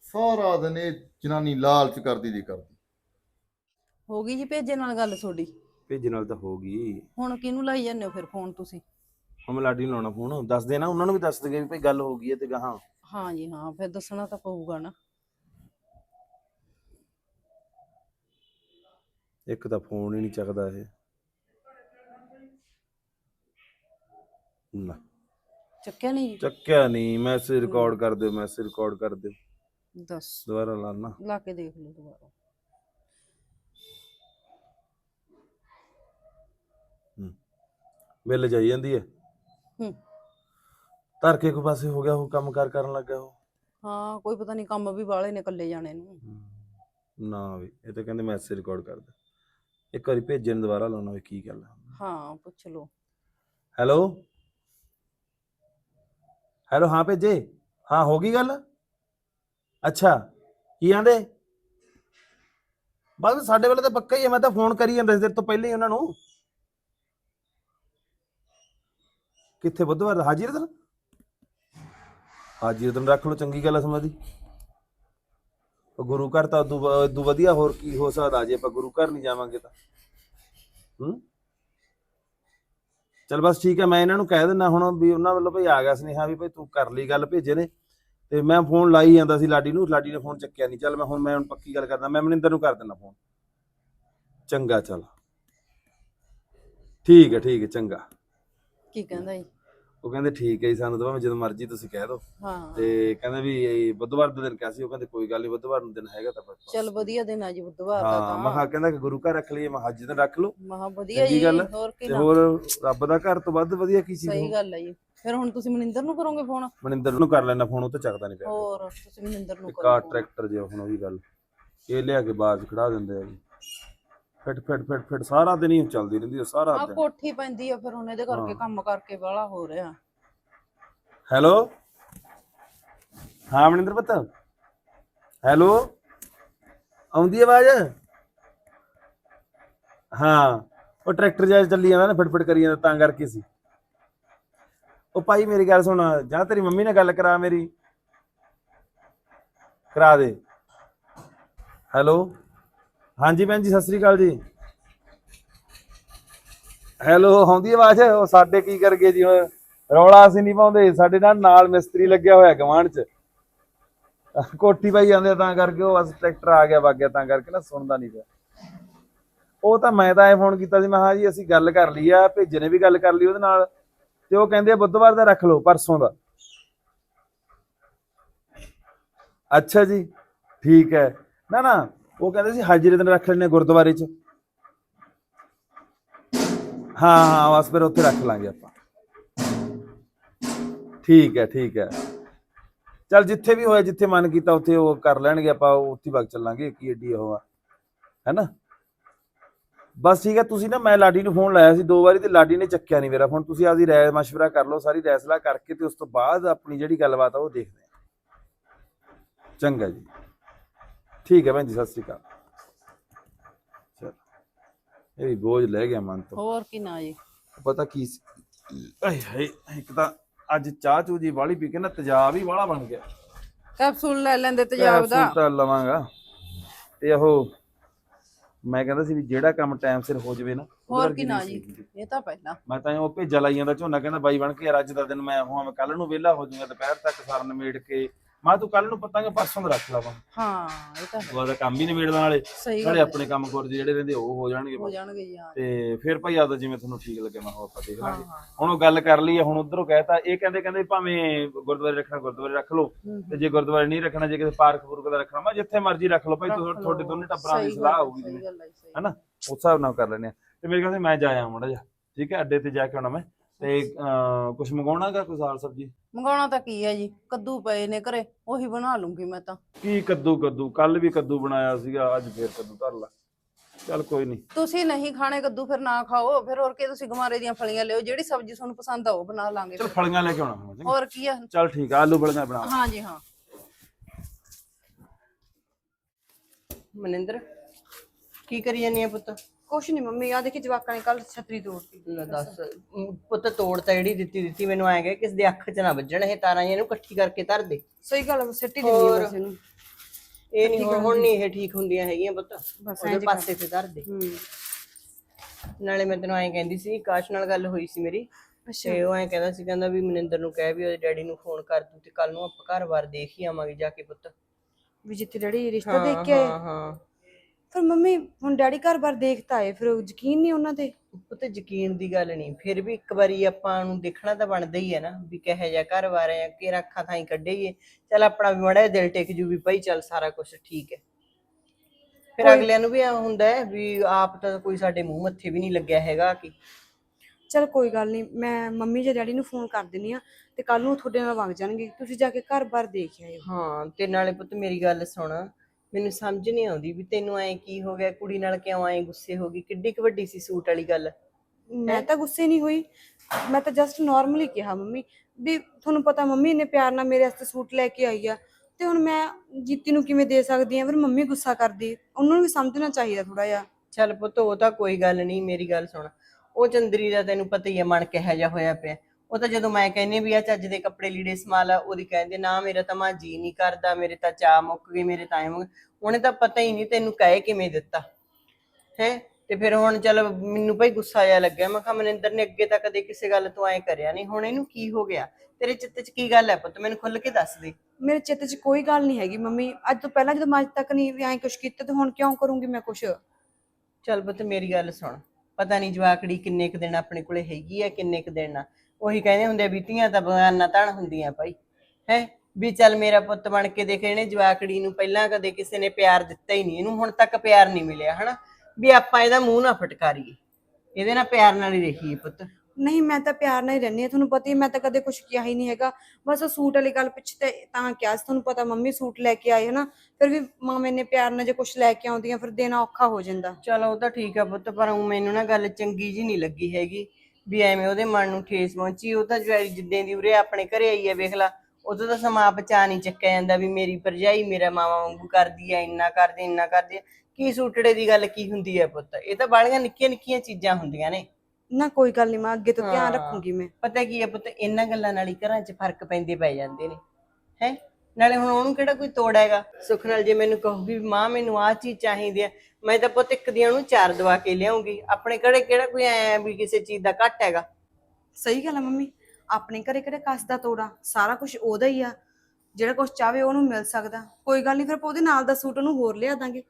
ਸਾਰਾ ਦਿਨ ਇਹ ਜਨਾਨੀ ਲਾਲਚ ਕਰਦੀ ਦੀ ਕਰਦੀ। ਹੋ ਗਈ ਜੀ ਭੇਜੇ ਨਾਲ ਗੱਲ ਤੁਹਾਡੀ? ਭੇਜਣ ਨਾਲ ਤਾਂ ਹੋ ਗਈ। ਹੁਣ ਕਿਹਨੂੰ ਲਾਈ ਜਾਂਦੇ ਹੋ ਫਿਰ ਫੋਨ ਤੁਸੀਂ? ਮੈਂ ਲਾਡੀ ਨੂੰ ਲਾਉਣਾ ਫੋਨ ਦੱਸ ਦੇਣਾ ਉਹਨਾਂ ਨੂੰ ਵੀ ਦੱਸ ਦੇਗੇ ਵੀ ਭਾਈ ਗੱਲ ਹੋ ਗਈ ਹੈ ਤੇ ਗਾਹਾਂ। ਹਾਂ ਜੀ ਹਾਂ ਫਿਰ ਦੱਸਣਾ ਤਾਂ ਪਊਗਾ ਨਾ। ਇੱਕ ਤਾਂ ਫੋਨ ਹੀ ਨਹੀਂ ਚੱਕਦਾ ਇਹ। ਨਾ। ਚੱਕਿਆ ਨਹੀਂ ਜੀ? ਚੱਕਿਆ ਨਹੀਂ ਮੈਸੇਜ ਰਿਕਾਰਡ ਕਰ ਦਿਓ ਮੈਸੇਜ ਰਿਕਾਰਡ ਕਰ ਦਿਓ। ਦੱਸ। ਦੁਬਾਰਾ ਲਾਣਾ ਲਾ ਕੇ ਦੇਖ ਲਓ ਦੁਬਾਰਾ। ਬਿੱਲ ਜਾਈ ਜਾਂਦੀ ਹੈ? ਹੂੰ। ਧਰ ਕੇ ਕੋਈ ਪਾਸੇ ਹੋ ਗਿਆ ਉਹ ਕੰਮ ਕਾਰ ਕਰਨ ਲੱਗਾ ਉਹ। ਹਾਂ ਕੋਈ ਪਤਾ ਨਹੀਂ ਕੰਮ ਵੀ ਵਾਲੇ ਨੇ ਇਕੱਲੇ ਜਾਣੇ ਨੂੰ। ਨਾ ਵੀ ਇਹ ਤਾਂ ਕਹਿੰਦੇ ਮੈਸੇਜ ਰਿਕਾਰਡ ਕਰ ਦੇ ਇੱਕ ਵਾਰੀ ਭੇਜਣ ਦੁਬਾਰਾ ਲਾਉਣਾ ਵੀ ਕੀ ਗੱਲ ਹੈ ਹਾਂ ਪੁੱਛ ਲਓ। ਹੈਲੋ? ਹੈਲੋ ਹਾਂ ਭੇਜੇ। ਹਾਂ ਹੋ ਗਈ ਗੱਲ? ਅੱਛਾ ਕੀ ਆਂਦੇ? ਬਸ ਸਾਡੇ ਵੇਲੇ ਤਾਂ ਪੱਕਾ ਹੀ ਹੈ ਮੈਂ ਤਾਂ ਫੋਨ ਕਰੀ ਜਾਂਦਾ ਸੀ ਤੇਰੇ ਤੋਂ ਪਹਿਲਾਂ ਹੀ ਉਹਨਾਂ ਨੂੰ। ਕਿੱਥੇ ਬੁੱਧਵਾਰ ਦਾ? ਹਾਜ਼ਰ ਦਿਨ ਹਾਜ਼ਰ ਦਿਨ ਰੱਖ ਲਓ, ਚੰਗੀ ਗੱਲ ਸਮਾਂ ਦੀ ਗੁਰੂ ਘਰ ਤਾਂ ਉਦੋਂ ਵਧੀਆ ਹੋਰ ਕੀ ਹੋ ਸਕਦਾ? ਜੇ ਆਪਾਂ ਗੁਰੂ ਘਰ ਨਹੀਂ ਜਾਵਾਂਗੇ ਤਾਂ। ਹੂੰ? ਚਲ ਬਸ ਠੀਕ ਹੈ ਮੈਂ ਇਹਨਾਂ ਨੂੰ ਕਹਿ ਦਿੰਦਾ ਹੁਣ ਵੀ ਉਹਨਾਂ ਵੱਲੋਂ ਭਈ ਆ ਗਿਆ ਸੁਨੇਹਾ ਵੀ ਭਈ ਤੂੰ ਕਰ ਲਈ ਗੱਲ ਭੇਜੇ ਨੇ। ਤੇ ਮੈਂ ਫੋਨ ਲਾਈ ਜਾਂਦਾ ਸੀ ਲਾਡੀ ਨੂੰ, ਲਾਡੀ ਨੇ ਫੋਨ ਚੱਕਿਆ ਨਹੀਂ ਚੱਲ ਮੈਂ ਹੁਣ ਮੈਂ ਹੁਣ ਪੱਕੀ ਗੱਲ ਕਰਦਾ, ਮੈਂ ਮਨਿੰਦਰ ਨੂੰ ਕਰ ਦਿੰਦਾ ਫੋਨ। ਚੰਗਾ, ਚਲ। ਠੀਕ ਹੈ ਠੀਕ ਹੈ ਚੰਗਾ। ਕੀ ਕਹਿੰਦਾ ਜੀ? ਉਹ ਕਹਿੰਦੇ ਠੀਕ ਹੈ ਜੀ ਸਾਨੂੰ ਤਾਂ ਜਦੋਂ ਮਰਜ਼ੀ ਤੁਸੀਂ ਕਹਿ ਦਿਓ। ਹਾਂ। ਤੇ ਕਹਿੰਦੇ ਵੀ ਇਹ ਬੁੱਧਵਾਰ ਦਾ ਦਿਨ ਕਿਹਾ ਸੀ ਉਹ ਕਹਿੰਦੇ ਕੋਈ ਗੱਲ ਨਹੀਂ ਬੁੱਧਵਾਰ ਨੂੰ ਦਿਨ ਹੈਗਾ ਤਾਂ ਬਸ। ਚਲ ਵਧੀਆ ਦਿਨ ਆ ਜੀ ਬੁੱਧਵਾਰ ਦਾ ਹਾਂ ਮੈਂ ਕਿਹਾ ਕਹਿੰਦਾ ਕਿ ਗੁਰੂ ਘਰ ਰੱਖ ਲਈਏ ਮੈਂ ਕਿਹਾ ਅੱਜ ਦਿਨ ਰੱਖ ਲਓ। ਮਹਾ ਵਧੀਆ ਚੰਗੀ ਜੀ ਗੱਲ ਹੈ। ਹੋਰ ਕੀ ਤੇ ਨਾ। ਹੋਰ ਰੱਬ ਦਾ ਘਰ ਤੋਂ ਵੱਧ ਵਧੀਆ ਕੀ ਚੀਜ਼ ਸਹੀ ਗੱਲ ਹੈ ਜੀ। ਫਿਰ ਹੁਣ ਤੁਸੀਂ ਮਨਿੰਦਰ ਨੂੰ ਕਰੋਗੇ ਫੋਨ? ਮਨਿੰਦਰ ਨੂੰ ਕਰ ਲੈਣਾ ਫੋਨ ਉਹ ਤੇ ਚੱਕਦਾ ਨਹੀਂ ਪਿਆ। ਹੋਰ ਤੁਸੀਂ ਮਨਿੰਦਰ ਨੂੰ ਕਰੋ phone। ਟਰੈਕਟਰ ਜਿਹਾ ਹੁਣ ਉਹ ਵੀ ਗੱਲ। ਇਹ ਲਿਆ ਕੇ ਬਾਅਦ 'ਚ ਖੜਾ ਦਿੰਦੇ ਆ ਜੀ। ਫਿਟ ਫਿਟ ਫਿਟ ਫਿਟ ਸਾਰਾ ਦਿਨ ਹੀ ਚੱਲਦੀ ਰਹਿੰਦੀ ਹੈ ਸਾਰਾ ਆ ਦਿਨ। ਕੋਠੀ ਪੈਂਦੀ ਆ ਫਿਰ ਹੁਣ ਇਹਦੇ ਕਰਕੇ। ਕੰਮ ਕਰਕੇ ਵਾਲਾ ਹੋ ਰਿਹਾ। ਹੈਲੋ? ਹਾਂ ਮਨਿੰਦਰ ਪੁੱਤ। ਹੈਲੋ? ਆਉਂਦੀ ਆਵਾਜ਼? ਹਾਂ ਉਹ ਟਰੈਕਟਰ ਜਿਹਾ ਚੱਲੀ ਜਾਂਦਾ ਨਾ ਫਿਟ ਫਿਟ ਕਰੀ ਜਾਂਦਾ ਤਾਂ ਕਰਕੇ ਸੀ। ਉਹ ਭਾਈ ਮੇਰੀ ਗੱਲ ਸੁਣ ਜਾਂ ਤੇਰੀ ਮੰਮੀ ਨਾਲ ਗੱਲ ਕਰਾ ਮੇਰੀ। ਕਰਾ ਦੇ। ਹੈਲੋ? ਹਾਂਜੀ ਭੈਣ ਜੀ, ਸਤਿ ਸ੍ਰੀ ਅਕਾਲ ਜੀ। ਹੈਲੋ, ਆਉਂਦੀ ਆਵਾਜ਼? ਉਹ ਸਾਡੇ ਕੀ ਕਰ ਗਏ ਜੀ, ਹੁਣ ਰੌਲਾ ਅਸੀਂ ਨਹੀਂ ਪਾਉਂਦੇ। ਸਾਡੇ ਨਾਲ ਨਾਲ ਮਿਸਤਰੀ ਲੱਗਿਆ ਹੋਇਆ ਗਵਾਂਢ ਚ। ਕੋਠੀ ਪਾਈ ਜਾਂਦੇ ਤਾਂ ਕਰਕੇ ਉਹ ਬਸ ਟਰੈਕਟਰ ਆ ਗਿਆ, ਵਗ ਗਿਆ ਤਾਂ ਕਰਕੇ ਨਾ ਸੁਣਦਾ ਨਹੀਂ ਪਿਆ। ਉਹ ਤਾਂ ਮੈਂ ਤਾਂ ਐ ਫੋਨ ਕੀਤਾ ਸੀ, ਮੈਂ ਹਾਂ ਜੀ, ਅਸੀਂ ਗੱਲ ਕਰ ਲਈ ਆ, ਭੇਜੇ ਨੇ ਵੀ ਗੱਲ ਕਰ ਲਈ ਉਹਦੇ ਨਾਲ। ਤੇ ਉਹ ਕਹਿੰਦੇ ਬੁੱਧਵਾਰ ਦਾ ਰੱਖ ਲਓ, ਪਰਸੋਂ ਦਾ। ਅੱਛਾ ਜੀ, ਠੀਕ ਹੈ। ਨਾ ਨਾ ਉਹ ਕਹਿੰਦੇ ਸੀ ਹਾਜ਼ਰੇ ਦਿਨ ਰੱਖ ਲੈਣੇ ਗੁਰਦੁਆਰੇ 'ਚ। ਹਾਂ ਹਾਂ, ਬਸ ਫਿਰ ਉੱਥੇ ਰੱਖ ਲਾਂਗੇ ਆਪਾਂ। ਠੀਕ ਹੈ ਠੀਕ ਹੈ। ਚੱਲ ਜਿੱਥੇ ਵੀ ਹੋਇਆ, ਜਿੱਥੇ ਮਨ ਕੀਤਾ ਉੱਥੇ ਉਹ ਕਰ ਲੈਣਗੇ, ਆਪਾਂ ਉੱਥੇ ਵਗ ਚੱਲਾਂਗੇ, ਕੀ ਏਡੀ ਉਹ ਆ। ਹੈਨਾ? ਬਸ ਠੀਕ ਹੈ, ਤੁਸੀਂ ਨਾ, ਮੈਂ ਲਾਡੀ ਨੂੰ ਫੋਨ ਲਾਇਆ ਸੀ, ਦੋ ਵਾਰੀ ਤੇ ਲਾਡੀ ਨੇ ਚੱਕਿਆ ਨਹੀਂ ਮੇਰਾ ਫੋਨ। ਤੁਸੀਂ ਆਪਦੀ ਰਾਏ ਮਸ਼ਵਰਾ ਕਰ ਲਓ, ਸਾਰੀ ਰੈਸਲਾ ਕਰਕੇ ਤੇ ਉਸ ਤੋਂ ਬਾਅਦ ਆਪਣੀ ਜਿਹੜੀ ਗੱਲਬਾਤ ਆ ਉਹ ਦੇਖਦੇ ਹਾਂ। ਚੰਗਾ ਜੀ। ਠੀਕ ਹੈ ਭੈਣ ਜੀ ਸਤਿ ਸ਼੍ਰੀ ਅਕਾਲ। ਚਲ। ਇਹ ਵੀ ਬੋਝ ਲੈ ਗਿਆ ਮਨ ਤੋਂ। ਹੋਰ ਕੀ ਨਾ ਜੀ। ਪਤਾ ਕੀ ਸੀ? ਆਏ ਹਾਏ ਇੱਕ ਤਾਂ ਅੱਜ ਚਾਹ ਚੂ ਜੀ ਵਾਲੀ ਪੀ ਕੇ ਨਾ ਤੇਜ਼ਾਬ ਹੀ ਵਾਲਾ ਬਣ ਗਿਆ। ਕੈਪਸੂਲ ਲੈ ਲੈਂਦੇ ਤੇਜ਼ਾਬ ਦਾ। ਕੈਪਸੂਲ ਤਾਂ ਲਵਾਂਗਾ। ਤੇ ਉਹ ਮੈਂ ਕਹਿੰਦਾ ਸੀ ਵੀ ਜਿਹੜਾ ਕੰਮ ਟਾਈਮ ਸਿਰ ਹੋ ਜਾਵੇ ਨਾ ਉਹਦੇ ਹੋਰ ਵਰਗੀ ਕੀ ਨਾ ਰੀਸ ਜੀ। ਨਹੀਂ ਹੁੰਦੀ। ਇਹ ਤਾਂ ਪਹਿਲਾਂ। ਮੈਂ ਤਾਂ ਉਹ ਭੇਜਾ ਲਾਈ ਜਾਂਦਾ ਝੋਨਾ ਕਹਿੰਦਾ ਬਾਈ ਬਣ ਕੇ ਯਾਰ ਅੱਜ ਦਾ ਦਿਨ ਮੈਂ ਹੋਵਾਂ ਮੈਂ ਕੱਲ ਨੂੰ ਵਿਹਲਾ ਹੋ ਜਾਊਂਗਾ ਦੁਪਹਿਰ ਤੱਕ ਸਾਰ ਨਿਬੇੜ ਕੇ। ਮੈਂ ਤੂੰ ਕੱਲ ਨੂੰ ਪਤਾਂਗਾ ਪਰਸੋਂ ਦਾ ਰੱਖ ਲਾਵਾਂ ਹਾਂ ਇਹ ਤਾਂ ਉਹ ਦਾ ਕੰਮ ਵੀ ਨਿਬੇੜਨ ਵਾਲੇ ਸਹੀ ਨਾਲੇ ਗੱਲ ਆਪਣੇ ਕੰਮ ਕੋਰ ਜਿਹੜੇ ਰਹਿੰਦੇ ਉਹ ਹੋ ਜਾਣਗੇ। ਹੋ ਜਾਣਗੇ ਜੀ ਹਾਂ। ਤੇ ਫਿਰ ਭਾਈ ਆਦਾ ਜਿਵੇਂ ਤੁਹਾਨੂੰ ਠੀਕ ਲੱਗੇ ਮੈਂ ਹੋਰ ਆਪਾਂ ਦੇਖ ਹਾਂ ਲਾਂਗੇ। ਹਾਂ ਹੁਣ ਉਹ ਗੱਲ ਕਰ ਲਈ ਆ, ਹੁਣ ਉਧਰੋਂ ਕਹਿਤਾ ਇਹ ਕਹਿੰਦੇ ਕਹਿੰਦੇ ਭਾਵੇਂ ਗੁਰਦੁਆਰੇ ਰੱਖਣਾ ਗੁਰਦੁਆਰੇ ਰੱਖ ਲਓ। ਹੂੰ, ਤੇ ਜੇ ਗੁਰਦੁਆਰੇ ਨਹੀਂ ਰੱਖਣਾ ਜੇ ਕਿਸੇ ਪਾਰਕ ਪੂਰਕ ਦਾ ਰੱਖਣਾ ਮੈਂ ਜਿੱਥੇ ਮਰਜ਼ੀ ਰੱਖ ਲਓ ਭਾਈ ਰੱਖ ਤੁਹਾ- ਲਓ। ਤੁਹਾਡੇ ਦੋਨੇ ਟੱਬਰਾਂ ਦੀ ਸਹੀ ਸਲਾਹ ਹੈ, ਹੋਊਗੀ ਸਹੀ ਜਿਵੇਂ। ਗੱਲ ਹੈ, ਸਹੀ। ਹਨਾ? ਉਸ ਹਿਸਾਬ ਨਾਲ ਕਰ ਲੈਣੇ ਆ। ਤੇ ਮੇਰੇ ਕਹਿੰਦੇ ਮੈਂ ਜਾ ਆਇਆ ਮਾੜਾ ਜਾ ਠੀਕ ਹੈ ਅੱਡੇ ਤੇ ਜਾ ਕੇ ਆਉਣਾ ਮੈਂ। ਤੇ ਕੁਝ ਮੰਗਾਉਣਾਗਾ ਕੋਈ ਸਾਲ ਸਬਜ਼ੀ? ਮੰਗਾਉਣਾ ਤਾਂ ਕੀ ਹੈ ਜੀ? ਕੱਦੂ ਪਏ ਨੇ ਘਰੇ ਉਹੀ ਬਣਾ ਲੂੰਗੀ ਮੈਂ ਤਾਂ। ਕੀ ਕੱਦੂ ਕੱਦੂ? ਕੱਲ ਵੀ ਕੱਦੂ ਬਣਾਇਆ ਸੀਗਾ ਅੱਜ ਫੇਰ ਕੱਦੂ ਧਰ ਲਾ। ਚੱਲ ਕੋਈ ਨਹੀਂ ਤੁਸੀਂ ਨਹੀਂ ਖਾਣੇ ਕੱਦੂ ਫਿਰ ਨਾ ਖਾਓ। ਫਿਰ ਹੋਰ ਕੀ ਤੁਸੀਂ ਗਮਾਰੇ ਦੀਆਂ ਫਲੀਆਂ ਲਿਓ। ਜਿਹੜੀ ਸਬਜ਼ੀ ਤੁਹਾਨੂੰ ਪਸੰਦ ਆ ਉਹ ਬਣਾ ਲਾਂਗੇ। ਚੱਲ। ਫਲੀਆਂ ਲੈ ਕੇ ਆਉਣਾ ਚੰਗਾ? ਹੋਰ ਕੀ ਆ? ਚੱਲ ਠੀਕ ਆ ਆਲੂ ਬੜੀਆਂ ਬਣਾ। ਹਾਂ ਜੀ ਹਾਂ। ਮਨਿੰਦਰ ਕੀ ਕਰੀ ਜਾਨੀ ਆ ਪੁੱਤ? ਕੁਛ ਨਹੀਂ ਮੰਮੀ ਆ ਦੇਖੀ ਜਵਾਕਾਂ ਨੇ ਕੱਲ ਛਤਰੀ ਤੋੜਤੀ। ਲੈ ਦੱਸ ਅਮ, ਪੁੱਤ ਤੋੜ ਤਾਂ ਜਿਹੜੀ ਦਿੱਤੀ ਦਿੱਤੀ ਮੈਨੂੰ ਐ ਗਿਆ ਕਿਸ ਦੇ ਅੱਖ 'ਚ ਨਾ ਵੱਜਣ ਇਹ ਤਾਰਾਂ ਇਹਨੂੰ ਇਕੱਠੀ ਕਰਕੇ ਧਰ ਦੇ। ਸਹੀ ਗੱਲ ਆ, ਸਿੱਟੀ ਦਿੰਦੀ ਆ ਹੋਰ। ਬਸ ਇਹਨੂੰ। ਇਹ ਨਹੀਂ ਹੁਣ ਹੁਣ ਨਹੀਂ ਇਹ ਠੀਕ ਹੁੰਦੀਆਂ ਹੈਗੀਆਂ ਪੁੱਤ। ਬਸ ਉਹਦੇ ਇੰਝ ਪਾਸੇ ਤੇ ਧਰ ਦੇ। ਹੂੰ। ਨਾਲੇ ਮੈਂ ਤੈਨੂੰ ਐਂ ਕਹਿੰਦੀ ਸੀ ਕਾਸ਼ ਨਾਲ ਗੱਲ ਹੋਈ ਸੀ ਮੇਰੀ। ਤੇ ਉਹ ਐਂ ਕਹਿੰਦਾ ਸੀ ਕਹਿੰਦਾ ਵੀ ਮਨਿੰਦਰ ਨੂੰ ਕਹਿ ਵੀ ਉਹਦੇ ਡੈਡੀ ਨੂੰ ਫੋਨ ਕਰ ਦੂ ਤੇ ਕੱਲ ਨੂੰ ਆਪਾਂ ਘਰ-ਬਾਰ ਦੇਖ ਹੀ ਆਵਾਂਗੇ ਜਾ ਕੇ ਪੁੱਤ। ਵੀ ਜਿੱਥੇ ਡੈਡੀ ਰਿਸ਼ਤਾ ਦੇਖ ਕੇ ਆਏ। ਹਾਂ ਹਾਂ। ਫਿਰ ਮੰਮੀ ਹੁਣ ਡੈਡੀ ਘਰ-ਬਾਰ ਦੇਖਤਾ ਆਏ ਫਿਰ ਯਕੀਨ ਨਹੀਂ ਉਹਨਾਂ ਤੇ? ਪੁੱਤ ਯਕੀਨ ਦੀ ਗੱਲ ਨਹੀਂ ਫਿਰ ਵੀ ਇੱਕ ਵਾਰੀ ਆਪਾਂ ਨੂੰ ਦੇਖਣਾ ਤਾਂ ਬਣਦਾ ਹੀ ਹੈ ਨਾ ਵੀ ਕਿਹੋ ਜਿਹਾ ਘਰ-ਬਾਰ ਹੈ ਕਿ ਰੱਖਾਂ ਥਾਈ ਕੱਢੇਈਏ ਚੱਲ ਆਪਣਾ ਵੀ ਮੜਾ ਦਿਲ ਟਿਕ ਜੂ ਵੀ ਭਾਈ ਚੱਲ ਸਾਰਾ ਕੁਝ ਠੀਕ ਹੈ। ਫਿਰ ਅਗਲਿਆਂ ਨੂੰ ਵੀ ਐਂ ਹੁੰਦਾ ਹੈ ਵੀ ਆਪ ਤਾਂ ਕੋਈ ਸਾਡੇ ਮੂੰਹ ਮੱਥੇ ਵੀ ਨਹੀਂ ਲੱਗਿਆ ਹੈਗਾ ਕਿ। ਚਲ ਕੋਈ ਗੱਲ ਨਹੀਂ ਮੈਂ ਮੰਮੀ ਜਾਂ ਡੈਡੀ ਨੂੰ ਫੋਨ ਕਰ ਦਿੰਨੀ ਆ ਤੇ ਕੱਲ ਨੂੰ ਤੁਹਾਡੇ ਨਾਲ ਵਗ ਜਾਣਗੇ। ਤੁਸੀਂ ਜਾ ਕੇ ਘਰ-ਬਾਰ ਦੇਖ ਆਇਓ। ਹਾਂ ਤੇ ਨਾਲੇ ਪੁੱਤ ਮੇਰੀ ਗੱਲ ਸੁਣ ਮੈਨੂੰ ਸਮਝ ਨਹੀਂ ਆਉਂਦੀ ਵੀ ਤੈਨੂੰ ਐ ਕੀ ਹੋ ਗਿਆ ਕੁੜੀ ਨਾਲ ਕਿਉਂ ਐ ਗੁੱਸੇ ਹੋ ਗਈ? ਕਿੱਡੀ ਕੁ ਵੱਡੀ ਸੀ ਸੂਟ ਵਾਲੀ ਗੱਲ? ਮੈਂ ਤਾਂ ਗੁੱਸੇ ਨਹੀਂ ਹੋਈ। ਮੈਂ ਤਾਂ ਜਸਟ ਨਾਰਮਲੀ ਕਿਹਾ ਮੰਮੀ ਵੀ ਤੁਹਾਨੂੰ ਪਤਾ ਮੰਮੀ ਨੇ ਪਿਆਰ ਨਾਲ ਮੇਰੇ ਵਾਸਤੇ ਸੂਟ ਲੈ ਕੇ ਆਈ ਆ ਤੇ ਹੁਣ ਮੈਂ ਜੀਤੀ ਨੂੰ ਕਿਵੇਂ ਦੇ ਸਕਦੀ ਆ? ਫਿਰ ਮੰਮੀ ਗੁੱਸਾ ਕਰਦੀ। ਉਹਨਾਂ ਨੂੰ ਵੀ ਸਮਝਣਾ ਚਾਹੀਦਾ ਥੋੜਾ ਜਿਹਾ। ਚੱਲ ਪੁੱਤ ਉਹ ਤਾਂ ਕੋਈ ਗੱਲ ਨਹੀਂ ਮੇਰੀ ਗੱਲ ਸੁਣ। ਉਹ ਚੰਦਰੀ ਦਾ ਤੈਨੂੰ ਪਤਾ ਹੀ ਹੈ ਮਨ ਕਿਹੋ ਜਿਹਾ ਹੋਇਆ ਪਿਆ। ਉਹ ਤਾਂ ਜਦੋਂ ਮੈਂ ਕਹਿੰਨੀ ਵੀ ਆ ਚੱਜ ਦੇ ਕੱਪੜੇ ਲੀੜੇ ਸਮਾਲ ਆ ਉਹਦੀ ਕਹਿੰਦੇ ਨਾ ਮੇਰਾ ਤਾਂ ਮਾਂ ਜੀ ਨਹੀਂ ਕਰਦਾ ਮੇਰੇ ਤਾਂ ਚਾਹ ਮੁੱਕ ਗਈ ਮੇਰੇ ਤਾਂ ਐਂ ਮੁੱਕ। ਉਹਨੇ ਤਾਂ ਪਤਾ ਹੀ ਨਹੀਂ ਤੈਨੂੰ ਕਹਿ ਕਿਵੇਂ ਦਿੱਤਾ ਹੈ? ਤੇ ਫਿਰ ਹੁਣ ਚੱਲ ਮੈਨੂੰ ਭਾਈ ਗੁੱਸਾ ਜਿਹਾ ਲੱਗਿਆ ਮੈਂ ਕਿਹਾ ਮਨਿੰਦਰ ਨੇ ਅੱਗੇ ਤਾਂ ਕਦੇ ਕਿਸੇ ਗੱਲ ਤੋਂ ਐਂ ਕਰਿਆ ਨਹੀਂ ਹੁਣ ਇਹਨੂੰ ਕੀ ਹੋ ਗਿਆ? ਤੇਰੇ ਚਿੱਤ 'ਚ ਕੀ ਗੱਲ ਹੈ ਪੁੱਤ? ਮੈਨੂੰ ਖੁੱਲ ਕੇ ਦੱਸ ਦੇ। ਮੇਰੇ ਚਿੱਤ 'ਚ ਕੋਈ ਗੱਲ ਨਹੀਂ ਹੈਗੀ ਮੰਮੀ। ਅੱਜ ਤੋਂ ਪਹਿਲਾਂ ਜਦੋਂ ਮੈਂ ਅੱਜ ਤੱਕ ਨਹੀਂ ਐਂ ਕੁਛ ਕੀਤਾ ਤੇ ਹੁਣ ਕਿਉਂ ਕਰੂੰਗੀ ਮੈਂ ਕੁਛ? ਚੱਲ ਪੁੱਤ ਮੇਰੀ ਗੱਲ ਸੁਣ। ਪਤਾ ਨਹੀਂ ਜਵਾਕੜੀ ਕਿੰਨੇ ਕੁ ਦਿਨ ਆਪਣੇ ਕੋਲੇ ਹੈਗੀ ਆ ਕਿੰਨੇ ਕੁ ਦਿਨ ਨਾ ਉਹੀ ਕਹਿੰਦੇ ਹੁੰਦੇ ਵੀ ਧੀਆਂ ਤਾਂ ਬਗਾਨਾ ਧਣ ਹੁੰਦੀਆਂ ਭਾਈ। ਹੈ? ਵੀ ਚੱਲ ਮੇਰਾ ਪੁੱਤ ਬਣ ਕੇ ਦੇਖ ਇਹਨੇ ਜਵਾਕੜੀ ਨੂੰ ਪਹਿਲਾਂ ਕਦੇ ਕਿਸੇ ਨੇ ਪਿਆਰ ਦਿੱਤਾ ਹੀ ਨਹੀਂ। ਇਹਨੂੰ ਹੁਣ ਤੱਕ ਪਿਆਰ ਨਹੀਂ ਮਿਲਿਆ ਹਨਾ? ਵੀ ਆਪਾਂ ਇਹਦਾ ਮੂੰਹ ਨਾ ਫਟਕਾਰੀਏ। ਇਹਦੇ ਨਾਲ ਪਿਆਰ ਨਾਲ ਹੀ ਰਹੀਏ ਪੁੱਤ। ਨਹੀਂ ਮੈਂ ਤਾਂ ਪਿਆਰ ਨਾਲ ਹੀ ਰਹਿੰਦੀ ਹਾਂ ਤੁਹਾਨੂੰ ਪਤਾ ਹੀ ਹੈ, ਮੈਂ ਤਾਂ ਕਦੇ ਕੁਝ ਕਿਹਾ ਹੀ ਨਹੀਂ ਹੈਗਾ। ਬਸ ਉਹ ਸੂਟ ਵਾਲੀ ਗੱਲ ਪਿੱਛੇ ਤੇ ਤਾਂ ਕਿਹਾ ਸੀ ਤੁਹਾਨੂੰ ਪਤਾ ਮੰਮੀ ਸੂਟ ਲੈ ਕੇ ਆਏ ਹਨਾ? ਫਿਰ ਵੀ ਮਾਮੇ ਨੇ ਪਿਆਰ ਨਾਲ ਜੇ ਕੁਝ ਲੈ ਕੇ ਆਉਂਦੀਆਂ ਫਿਰ ਦੇਣਾ ਔਖਾ ਹੋ ਜਾਂਦਾ। ਚਲੋ ਉਹ ਤਾਂ ਠੀਕ ਆ ਪੁੱਤ ਪਰ ਊਂ ਮੈਨੂੰ ਨਾ ਗੱਲ ਚੰਗੀ ਜੀ ਨਹੀਂ ਲੱਗੀ ਹੈਗੀ। ਵੀ ਐਵੇਂ ਉਹਦੇ ਮਨ ਨੂੰ ਠੇਸ ਪਹੁੰਚੀ ਉਹ ਤਾਂ ਜਿਹੜੀ ਜਿੱਦਾਂ ਦੀ ਉਰੇ ਆਪਣੇ ਘਰੇ ਆਈ ਹੈ ਵੇਖ ਲਾ। ਉਦੋਂ ਤਾਂ ਸਮਾਂ ਬਚਾ ਨਹੀਂ ਚੱਕਿਆ ਜਾਂਦਾ ਵੀ ਮੇਰੀ ਭਰਜਾਈ ਮੇਰਾ ਮਾਵਾ ਵਾਂਗੂ ਕਰਦੀ ਐ ਇੰਨਾ ਕਰਦੀ ਇੰਨਾ ਕਰਦੀ ਐ ਕੀ ਸੂਟੜੇ ਦੀ ਗੱਲ ਕੀ ਹੁੰਦੀ ਐ ਪੁੱਤ? ਇਹ ਤਾਂ ਬਾਲੀਆਂ ਨਿੱਕੀਆਂ ਨਿੱਕੀਆਂ ਚੀਜ਼ਾਂ ਹੁੰਦੀਆਂ ਨੇ। ਨਾ ਕੋਈ ਗੱਲ ਨਹੀਂ ਮੈਂ ਅੱਗੇ ਤੋਂ ਧਿਆਨ ਹਾਂ। ਰੱਖੂੰਗੀ ਮੈਂ। ਪਤਾ ਕੀ ਐ ਪੁੱਤ ਇਹਨਾਂ ਗੱਲਾਂ ਨਾਲ ਹੀ ਘਰਾਂ 'ਚ ਫ਼ਰਕ ਪੈਂਦੇ ਪੈ ਜਾਂਦੇ ਨੇ। ਹੈ? ਨਾਲੇ ਹੁਣ ਉਹਨੂੰ ਕਿਹੜਾ ਕੋਈ ਤੋੜ ਹੈਗਾ? ਸੁੱਖ ਨਾਲ ਜੇ ਮੈਨੂੰ ਕਹੂਗੀ ਵੀ ਮਾਂ ਮੈਨੂੰ ਆਹ ਚੀਜ਼ ਚਾਹੀਦੀ ਐ ਮੈਂ ਤਾਂ ਪੁੱਤ ਇੱਕ ਦੀਆਂ ਉਹਨੂੰ ਚਾਰ ਦਵਾ ਕੇ ਲਿਆਉਂਗੀ। ਆਪਣੇ ਕਿਹੜੇ ਕਿਹੜਾ ਕੋਈ ਐ ਵੀ ਕਿਸੇ ਚੀਜ਼ ਦਾ ਘੱਟ ਹੈਗਾ? ਸਹੀ ਗੱਲ ਆ ਮੰਮੀ ਆਪਣੇ ਘਰੇ ਕਿਹੜੇ ਕੱਸ ਦਾ ਤੋੜਾ ਸਾਰਾ ਕੁਝ ਉਹਦਾ ਹੀ ਆ। ਜਿਹੜਾ ਕੁਝ ਚਾਹਵੇ ਉਹਨੂੰ ਮਿਲ ਸਕਦਾ। ਕੋਈ ਗੱਲ ਨਹੀਂ ਫਿਰ ਆਪਾਂ ਉਹਦੇ ਨਾਲ ਦਾ ਸੂਟ ਉਹਨੂੰ ਹੋਰ ਲਿਆ ਦਾਂਗੇ।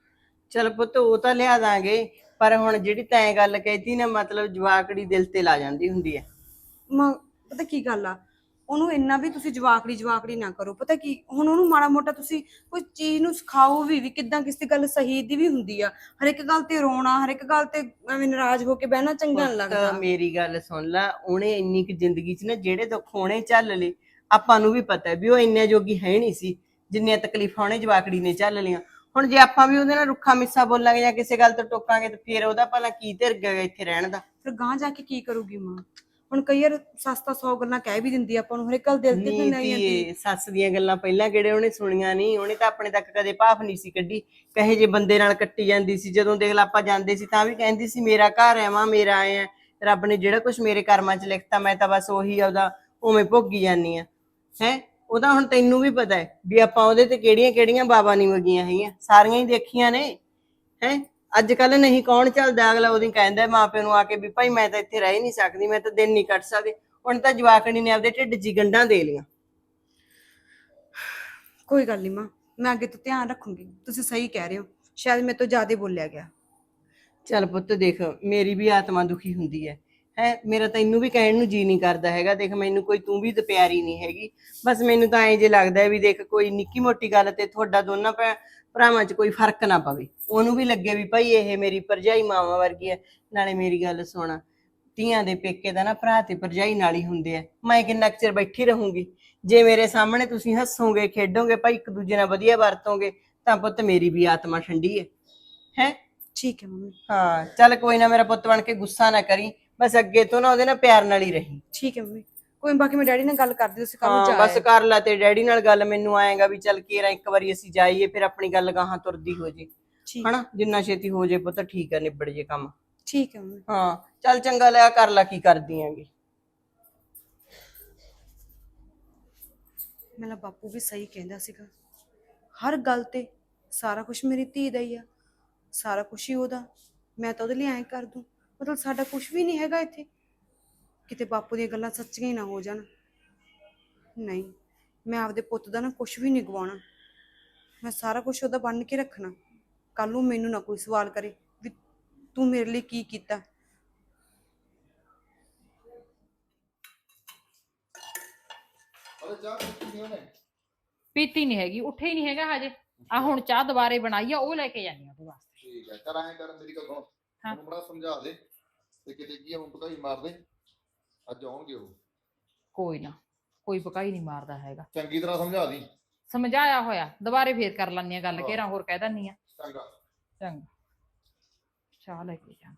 ਚਲ ਪੁੱਤ ਉਹ ਤਾਂ ਲਿਆ ਦਾਂਗੇ ਪਰ ਹੁਣ ਜਿਹੜੀ ਤੈਂ ਗੱਲ ਕਹਿਤੀ ਨਾ ਮਤਲਬ ਜਵਾਕੜੀ ਦਿਲ ਤੇ ਲਾ ਜਾਂਦੀ ਹੁੰਦੀ ਐ ਮਾਂ ਪਤਾ ਕੀ ਗੱਲ ਆ? ਉਹਨੂੰ ਇੰਨਾ ਵੀ ਤੁਸੀਂ ਜਵਾਕੜੀ ਜਵਾਕੜੀ ਨਾ ਕਰੋ। ਪਤਾ ਕੀ? ਹੁਣ ਉਹਨੂੰ ਮਾੜਾ ਮੋਟਾ ਤੁਸੀਂ ਕੋਈ ਚੀਜ਼ ਨੂੰ ਸਿਖਾਓ ਵੀ ਵੀ ਕਿੱਦਾਂ ਕਿਸੇ ਗੱਲ ਸਹੀ ਦੀ ਵੀ ਹੁੰਦੀ ਆ। ਹਰ ਇੱਕ ਗੱਲ ਤੇ ਰੋਣਾ ਹਰ ਇੱਕ ਗੱਲ ਤੇ ਐਵੇਂ ਨਾਰਾਜ਼ ਹੋ ਕੇ ਬਹਿਣਾ ਚੰਗਾ ਨਹੀਂ ਪੁੱਤ, ਲੱਗਦਾ। ਮੇਰੀ ਗੱਲ ਸੁਣ ਲੈ ਉਹਨੇ ਇੰਨੀ ਕੁ ਜ਼ਿੰਦਗੀ 'ਚ ਨਾ ਜਿਹੜੇ ਦੁੱਖ ਹੋਣੇ ਚੱਲ ਲਏ ਆਪਾਂ ਨੂੰ ਵੀ ਪਤਾ ਹੈ ਵੀ ਉਹ ਇੰਨੇ ਜੋਗੀ ਹੈ ਨਹੀਂ ਸੀ ਜਿੰਨੀਆਂ ਤਕਲੀਫਾਂ ਉਹਨੇ ਜਵਾਕੜੀ ਨੇ ਚੱਲ ਲੀਆਂ ਹੁਣ ਜੇ ਆਪਾਂ ਵੀ ਉਹਦੇ ਨਾਲ ਰੁੱਖਾ ਮਿੱਸਾ ਬੋਲਾਂਗੇ ਜਾਂ ਕਿਸੇ ਗੱਲ ਤੋਂ ਟੋਕਾਂਗੇ ਤਾਂ ਫਿਰ ਉਹਦਾ ਭਲਾ ਕੀ ਧਿਰ ਗਿਆ ਇੱਥੇ ਰਹਿਣ ਦਾ? ਫਿਰ ਗਾਂ ਜਾ ਕੇ ਕੀ ਕਰੂਗੀ ਮਾਂ? ਹੁਣ ਕਈ ਵਾਰ ਸੱਸ ਤਾਂ ਸੌ ਗੱਲਾਂ ਕਹਿ ਵੀ ਦਿੰਦੀ ਆ ਆਪਾਂ ਨੂੰ ਹਰ ਇੱਕ ਗੱਲ ਦਿਲ ਤੇ ਵੀ ਨਹੀਂ ਆਉਂਦੀ ਸੱਸ ਦੀਆਂ ਗੱਲਾਂ ਪਹਿਲਾਂ ਕਿਹੜੇ ਉਹਨੇ ਸੁਣੀਆਂ ਨਹੀਂ ਉਹਨੇ ਤਾਂ ਆਪਣੇ ਤੱਕ ਕਦੇ ਭਾਫ ਨਹੀਂ ਸੀ ਕੱਢੀ। ਕਹੇ ਜੇ ਬੰਦੇ ਨਾਲ ਕੱਟੀ ਜਾਂਦੀ ਸੀ ਜਦੋਂ ਦੇਖ ਲਾ ਆਪਾਂ ਜਾਂਦੇ ਸੀ ਤਾਂ ਵੀ ਕਹਿੰਦੀ ਸੀ ਮੇਰਾ ਘਰ ਹੈ ਮਾਂ ਮੇਰਾ ਆਏ ਆ ਰੱਬ ਨੇ ਜਿਹੜਾ ਕੁਝ ਮੇਰੇ ਕਰਮਾਂ 'ਚ ਲਿਖਤਾ ਮੈਂ ਤਾਂ ਬਸ ਉਹੀ ਉਹਦਾ ਉਵੇਂ ਭੋਗੀ ਜਾਂਦੀ ਆ। ਹੈ? ਉਹਦਾ ਹੁਣ ਤੈਨੂੰ ਵੀ ਪਤਾ ਹੈ ਵੀ ਆਪਾਂ ਉਹਦੇ ਤੇ ਕਿਹੜੀਆਂ ਕਿਹੜੀਆਂ ਬਾਬਾ ਨਹੀਂ ਵਗੀਆਂ ਹੈਗੀਆਂ। ਸਾਰੀਆਂ ਹੀ ਦੇਖੀਆਂ ਨੇ। ਹੈ? ਅੱਜ ਕੱਲ ਨਹੀਂ ਕੌਣ ਚੱਲਦਾ? ਅਗਲਾ ਉਹਦੀ ਕਹਿੰਦਾ ਮਾਪੇ ਨੂੰ ਆ ਕੇ ਵੀ ਭਾਈ ਮੈਂ ਤਾਂ ਇੱਥੇ ਰਹਿ ਹੀ ਨਹੀਂ ਸਕਦੀ ਮੈਂ ਤਾਂ ਦਿਨ ਨਹੀਂ ਕੱਟ ਸਕਦੀ। ਹੁਣ ਤਾਂ ਜਵਾਕਣੀ ਨੇ ਆਪਦੇ ਢਿੱਡ 'ਚ ਹੀ ਗੰਢਾਂ ਦੇ ਲੀਆਂ ਕੋਈ ਗੱਲ ਨਹੀਂ ਮਾਂ ਮੈਂ ਅੱਗੇ ਤੋਂ ਧਿਆਨ ਰੱਖੂੰਗੀ। ਤੁਸੀਂ ਸਹੀ ਕਹਿ ਰਹੇ ਹੋ ਸ਼ਾਇਦ ਮੇਰੇ ਤੋਂ ਜ਼ਿਆਦਾ ਬੋਲਿਆ ਗਿਆ। ਚੱਲ ਪੁੱਤ ਦੇਖ ਮੇਰੀ ਵੀ ਆਤਮਾ ਦੁਖੀ ਹੁੰਦੀ ਹੈ। ਹੈ ਮੇਰਾ ਤੈਨੂੰ ਵੀ ਕਹਿਣ ਨੂੰ ਜੀ ਨਹੀਂ ਕਰਦਾ ਹੈਗਾ। ਦੇਖ ਮੈਨੂੰ ਕੋਈ ਤੂੰ ਵੀ ਤੇ ਪਿਆਰੀ ਨਹੀਂ ਹੈਗੀ। ਬਸ ਮੈਨੂੰ ਤਾਂ ਐਂ ਜੇ ਲੱਗਦਾ ਹੈ ਵੀ ਦੇਖ ਕੋਈ ਨਿੱਕੀ ਮੋਟੀ ਗੱਲ ਤੇ ਤੁਹਾਡਾ ਦੋਨਾਂ ਭੈ- ਭਰਾਵਾਂ 'ਚ ਕੋਈ ਫ਼ਰਕ ਨਾ ਪਵੇ। ਉਹਨੂੰ ਵੀ ਲੱਗੇ ਵੀ ਭਾਈ ਇਹ ਮੇਰੀ ਭਰਜਾਈ ਮਾਵਾਂ ਵਰਗੀ ਹੈ ਨਾਲੇ ਮੇਰੀ ਗੱਲ ਸੁਣ। ਧੀਆਂ ਦੇ ਪੇਕੇ ਦਾ ਨਾ ਭਰਾ ਤੇ ਭਰਜਾਈ ਨਾਲ ਹੀ ਹੁੰਦੇ ਆ। ਮੈਂ ਕਿੰਨਾ ਕੁ ਚਿਰ ਬੈਠੀ ਰਹੂੰਗੀ? ਜੇ ਮੇਰੇ ਸਾਹਮਣੇ ਤੁਸੀਂ ਹੱਸੋਗੇ ਖੇਡੋਗੇ ਭਾਈ ਇੱਕ ਦੂਜੇ ਨਾਲ ਵਧੀਆ ਵਰਤੋਗੇ ਤਾਂ ਪੁੱਤ ਮੇਰੀ ਵੀ ਆਤਮਾ ਠੰਡੀ ਹੈ। ਹੈ? ਠੀਕ ਹੈ ਮੰਮੀ। ਹਾਂ ਚੱਲ ਕੋਈ ਨਾ ਮੇਰਾ ਪੁੱਤ ਬਣ ਕੇ ਗੁੱਸਾ ਨਾ ਕਰੀ। ਬਸ ਅੱਗੇ ਤੋਂ ਨਾ ਉਹਦੇ ਨਾਲ ਪਿਆਰ ਨਾਲ ਹੀ ਰਹੀ। ਠੀਕ ਹੈ ਮੰਮੀ। ਕੋਈ ਨੀ, ਬਾਕੀ ਮੈਂ ਡੈਡੀ ਨਾਲ ਗੱਲ ਕਰਦੀ ਤੁਸੀਂ ਨੂੰ ਹਾਂ ਜਾ ਬਸ। ਕਰ ਲੈ ਤੇ ਡੈਡੀ ਨਾਲ ਗੱਲ ਮੈਨੂੰ ਆਏਗਾ ਵੀ ਚੱਲ ਕੇਰਾ ਇੱਕ ਵਾਰੀ ਅਸੀਂ ਜਾਈਏ ਫਿਰ ਆਪਣੀ ਗੱਲ ਗਾਹਾਂ ਤੁਰਦੀ ਹੋ ਜੇ। ਠੀਕ। ਹਨਾ ਜਿੰਨਾ ਛੇਤੀ ਹੋ ਜੇ ਪੁੱਤ ਠੀਕ ਹੈ ਨਿਬੜ ਜੇ ਕੰਮ। ਠੀਕ ਹੈ ਮੰਮੀ। ਹਾਂ ਚੱਲ ਚੰਗਾ ਲਿਆ ਕਰ ਲੈ ਕੀ ਕਰਦੀ ਆਂਗੀ ਮੇਰਾ ਬਾਪੂ ਵੀ ਸਹੀ ਕਹਿੰਦਾ ਸੀਗਾ। ਹਰ ਗੱਲ ਤੇ ਸਾਰਾ ਕੁਝ ਮੇਰੀ ਧੀ ਦਾ ਹੀ ਆ। ਸਾਰਾ ਕੁਝ ਹੀ ਉਹਦਾ। ਮੈਂ ਤਾਂ ਉਹਦੇ ਲਈ ਐਂ ਕਰ ਦੂੰ। ਮਤਲਬ ਸਾਡਾ ਕੁਝ ਵੀ ਨਹੀਂ ਹੈਗਾ ਇੱਥੇ। ਕਿਤੇ ਬਾਪੂ ਦੀਆਂ ਗੱਲਾਂ ਸੱਚੀਆਂ ਹੀ ਨਾ ਹੋ ਜਾਣ। ਨਹੀਂ ਮੈਂ ਆਪਦੇ ਪੁੱਤ ਦਾ ਨਾ ਕੁਝ ਵੀ ਨਹੀਂ ਗਵਾਉਣਾ। ਮੈਂ ਸਾਰਾ ਕੁਝ ਉਹਦਾ ਬੰਨ ਕੇ ਰੱਖਣਾ। ਕੱਲ ਨੂੰ ਮੈਨੂੰ ਨਾ ਕੋਈ ਸਵਾਲ ਕਰੇ ਵੀ ਤੂੰ ਮੇਰੇ ਲਈ ਕੀ ਕੀਤਾ। ਅਰੇ ਚਾਹ ਪੀਤੀ ਉਹਨੇ ਪੀਤੀ ਨਹੀਂ ਹੈਗੀ ਉੱਠੇ ਹੀ ਨਹੀਂ ਹੈਗਾ ਹਜੇ। ਆ ਹੁਣ ਚਾਹ ਦੁਬਾਰੇ ਬਣਾਈ ਆ ਉਹ ਲੈ ਕੇ ਜਾਨੀ ਆ ਉਹਦੇ ਵਾਸਤੇ। ਠੀਕ ਹੈ ਕਰ ਕਰ ਮੇਰੀ ਗੱਲ ਸੁਣ। ਹਾਂ। ਬੜਾ ਸਮਝਾ ਦੇ। ਤੇ ਕਿਤੇ ਕੀ ਹੁਣ ਪਤਾ ਹੀ ਮਾਰ ਦੇ ਅੱਜ ਆਉਣਗੇ ਉਹ। ਕੋਈ ਨਾ ਕੋਈ ਪਕਾਈ ਨਹੀਂ ਮਾਰਦਾ ਹੈਗਾ। ਚੰਗੀ ਤਰ੍ਹਾਂ ਸਮਝਾ ਦੀ। ਸਮਝਾਇਆ ਹੋਇਆ ਦੁਬਾਰੇ ਫੇਰ ਕਰ ਲੈਣੀ ਆ ਗੱਲ ਹਾਂ। ਘੇਰਾ ਹੋਰ ਕਹਿ ਦਿੰਨੀ ਆ। ਚੰਗਾ। ਚੰਗਾ। ਚਾਹ ਲੈ ਕੇ ਜਾ।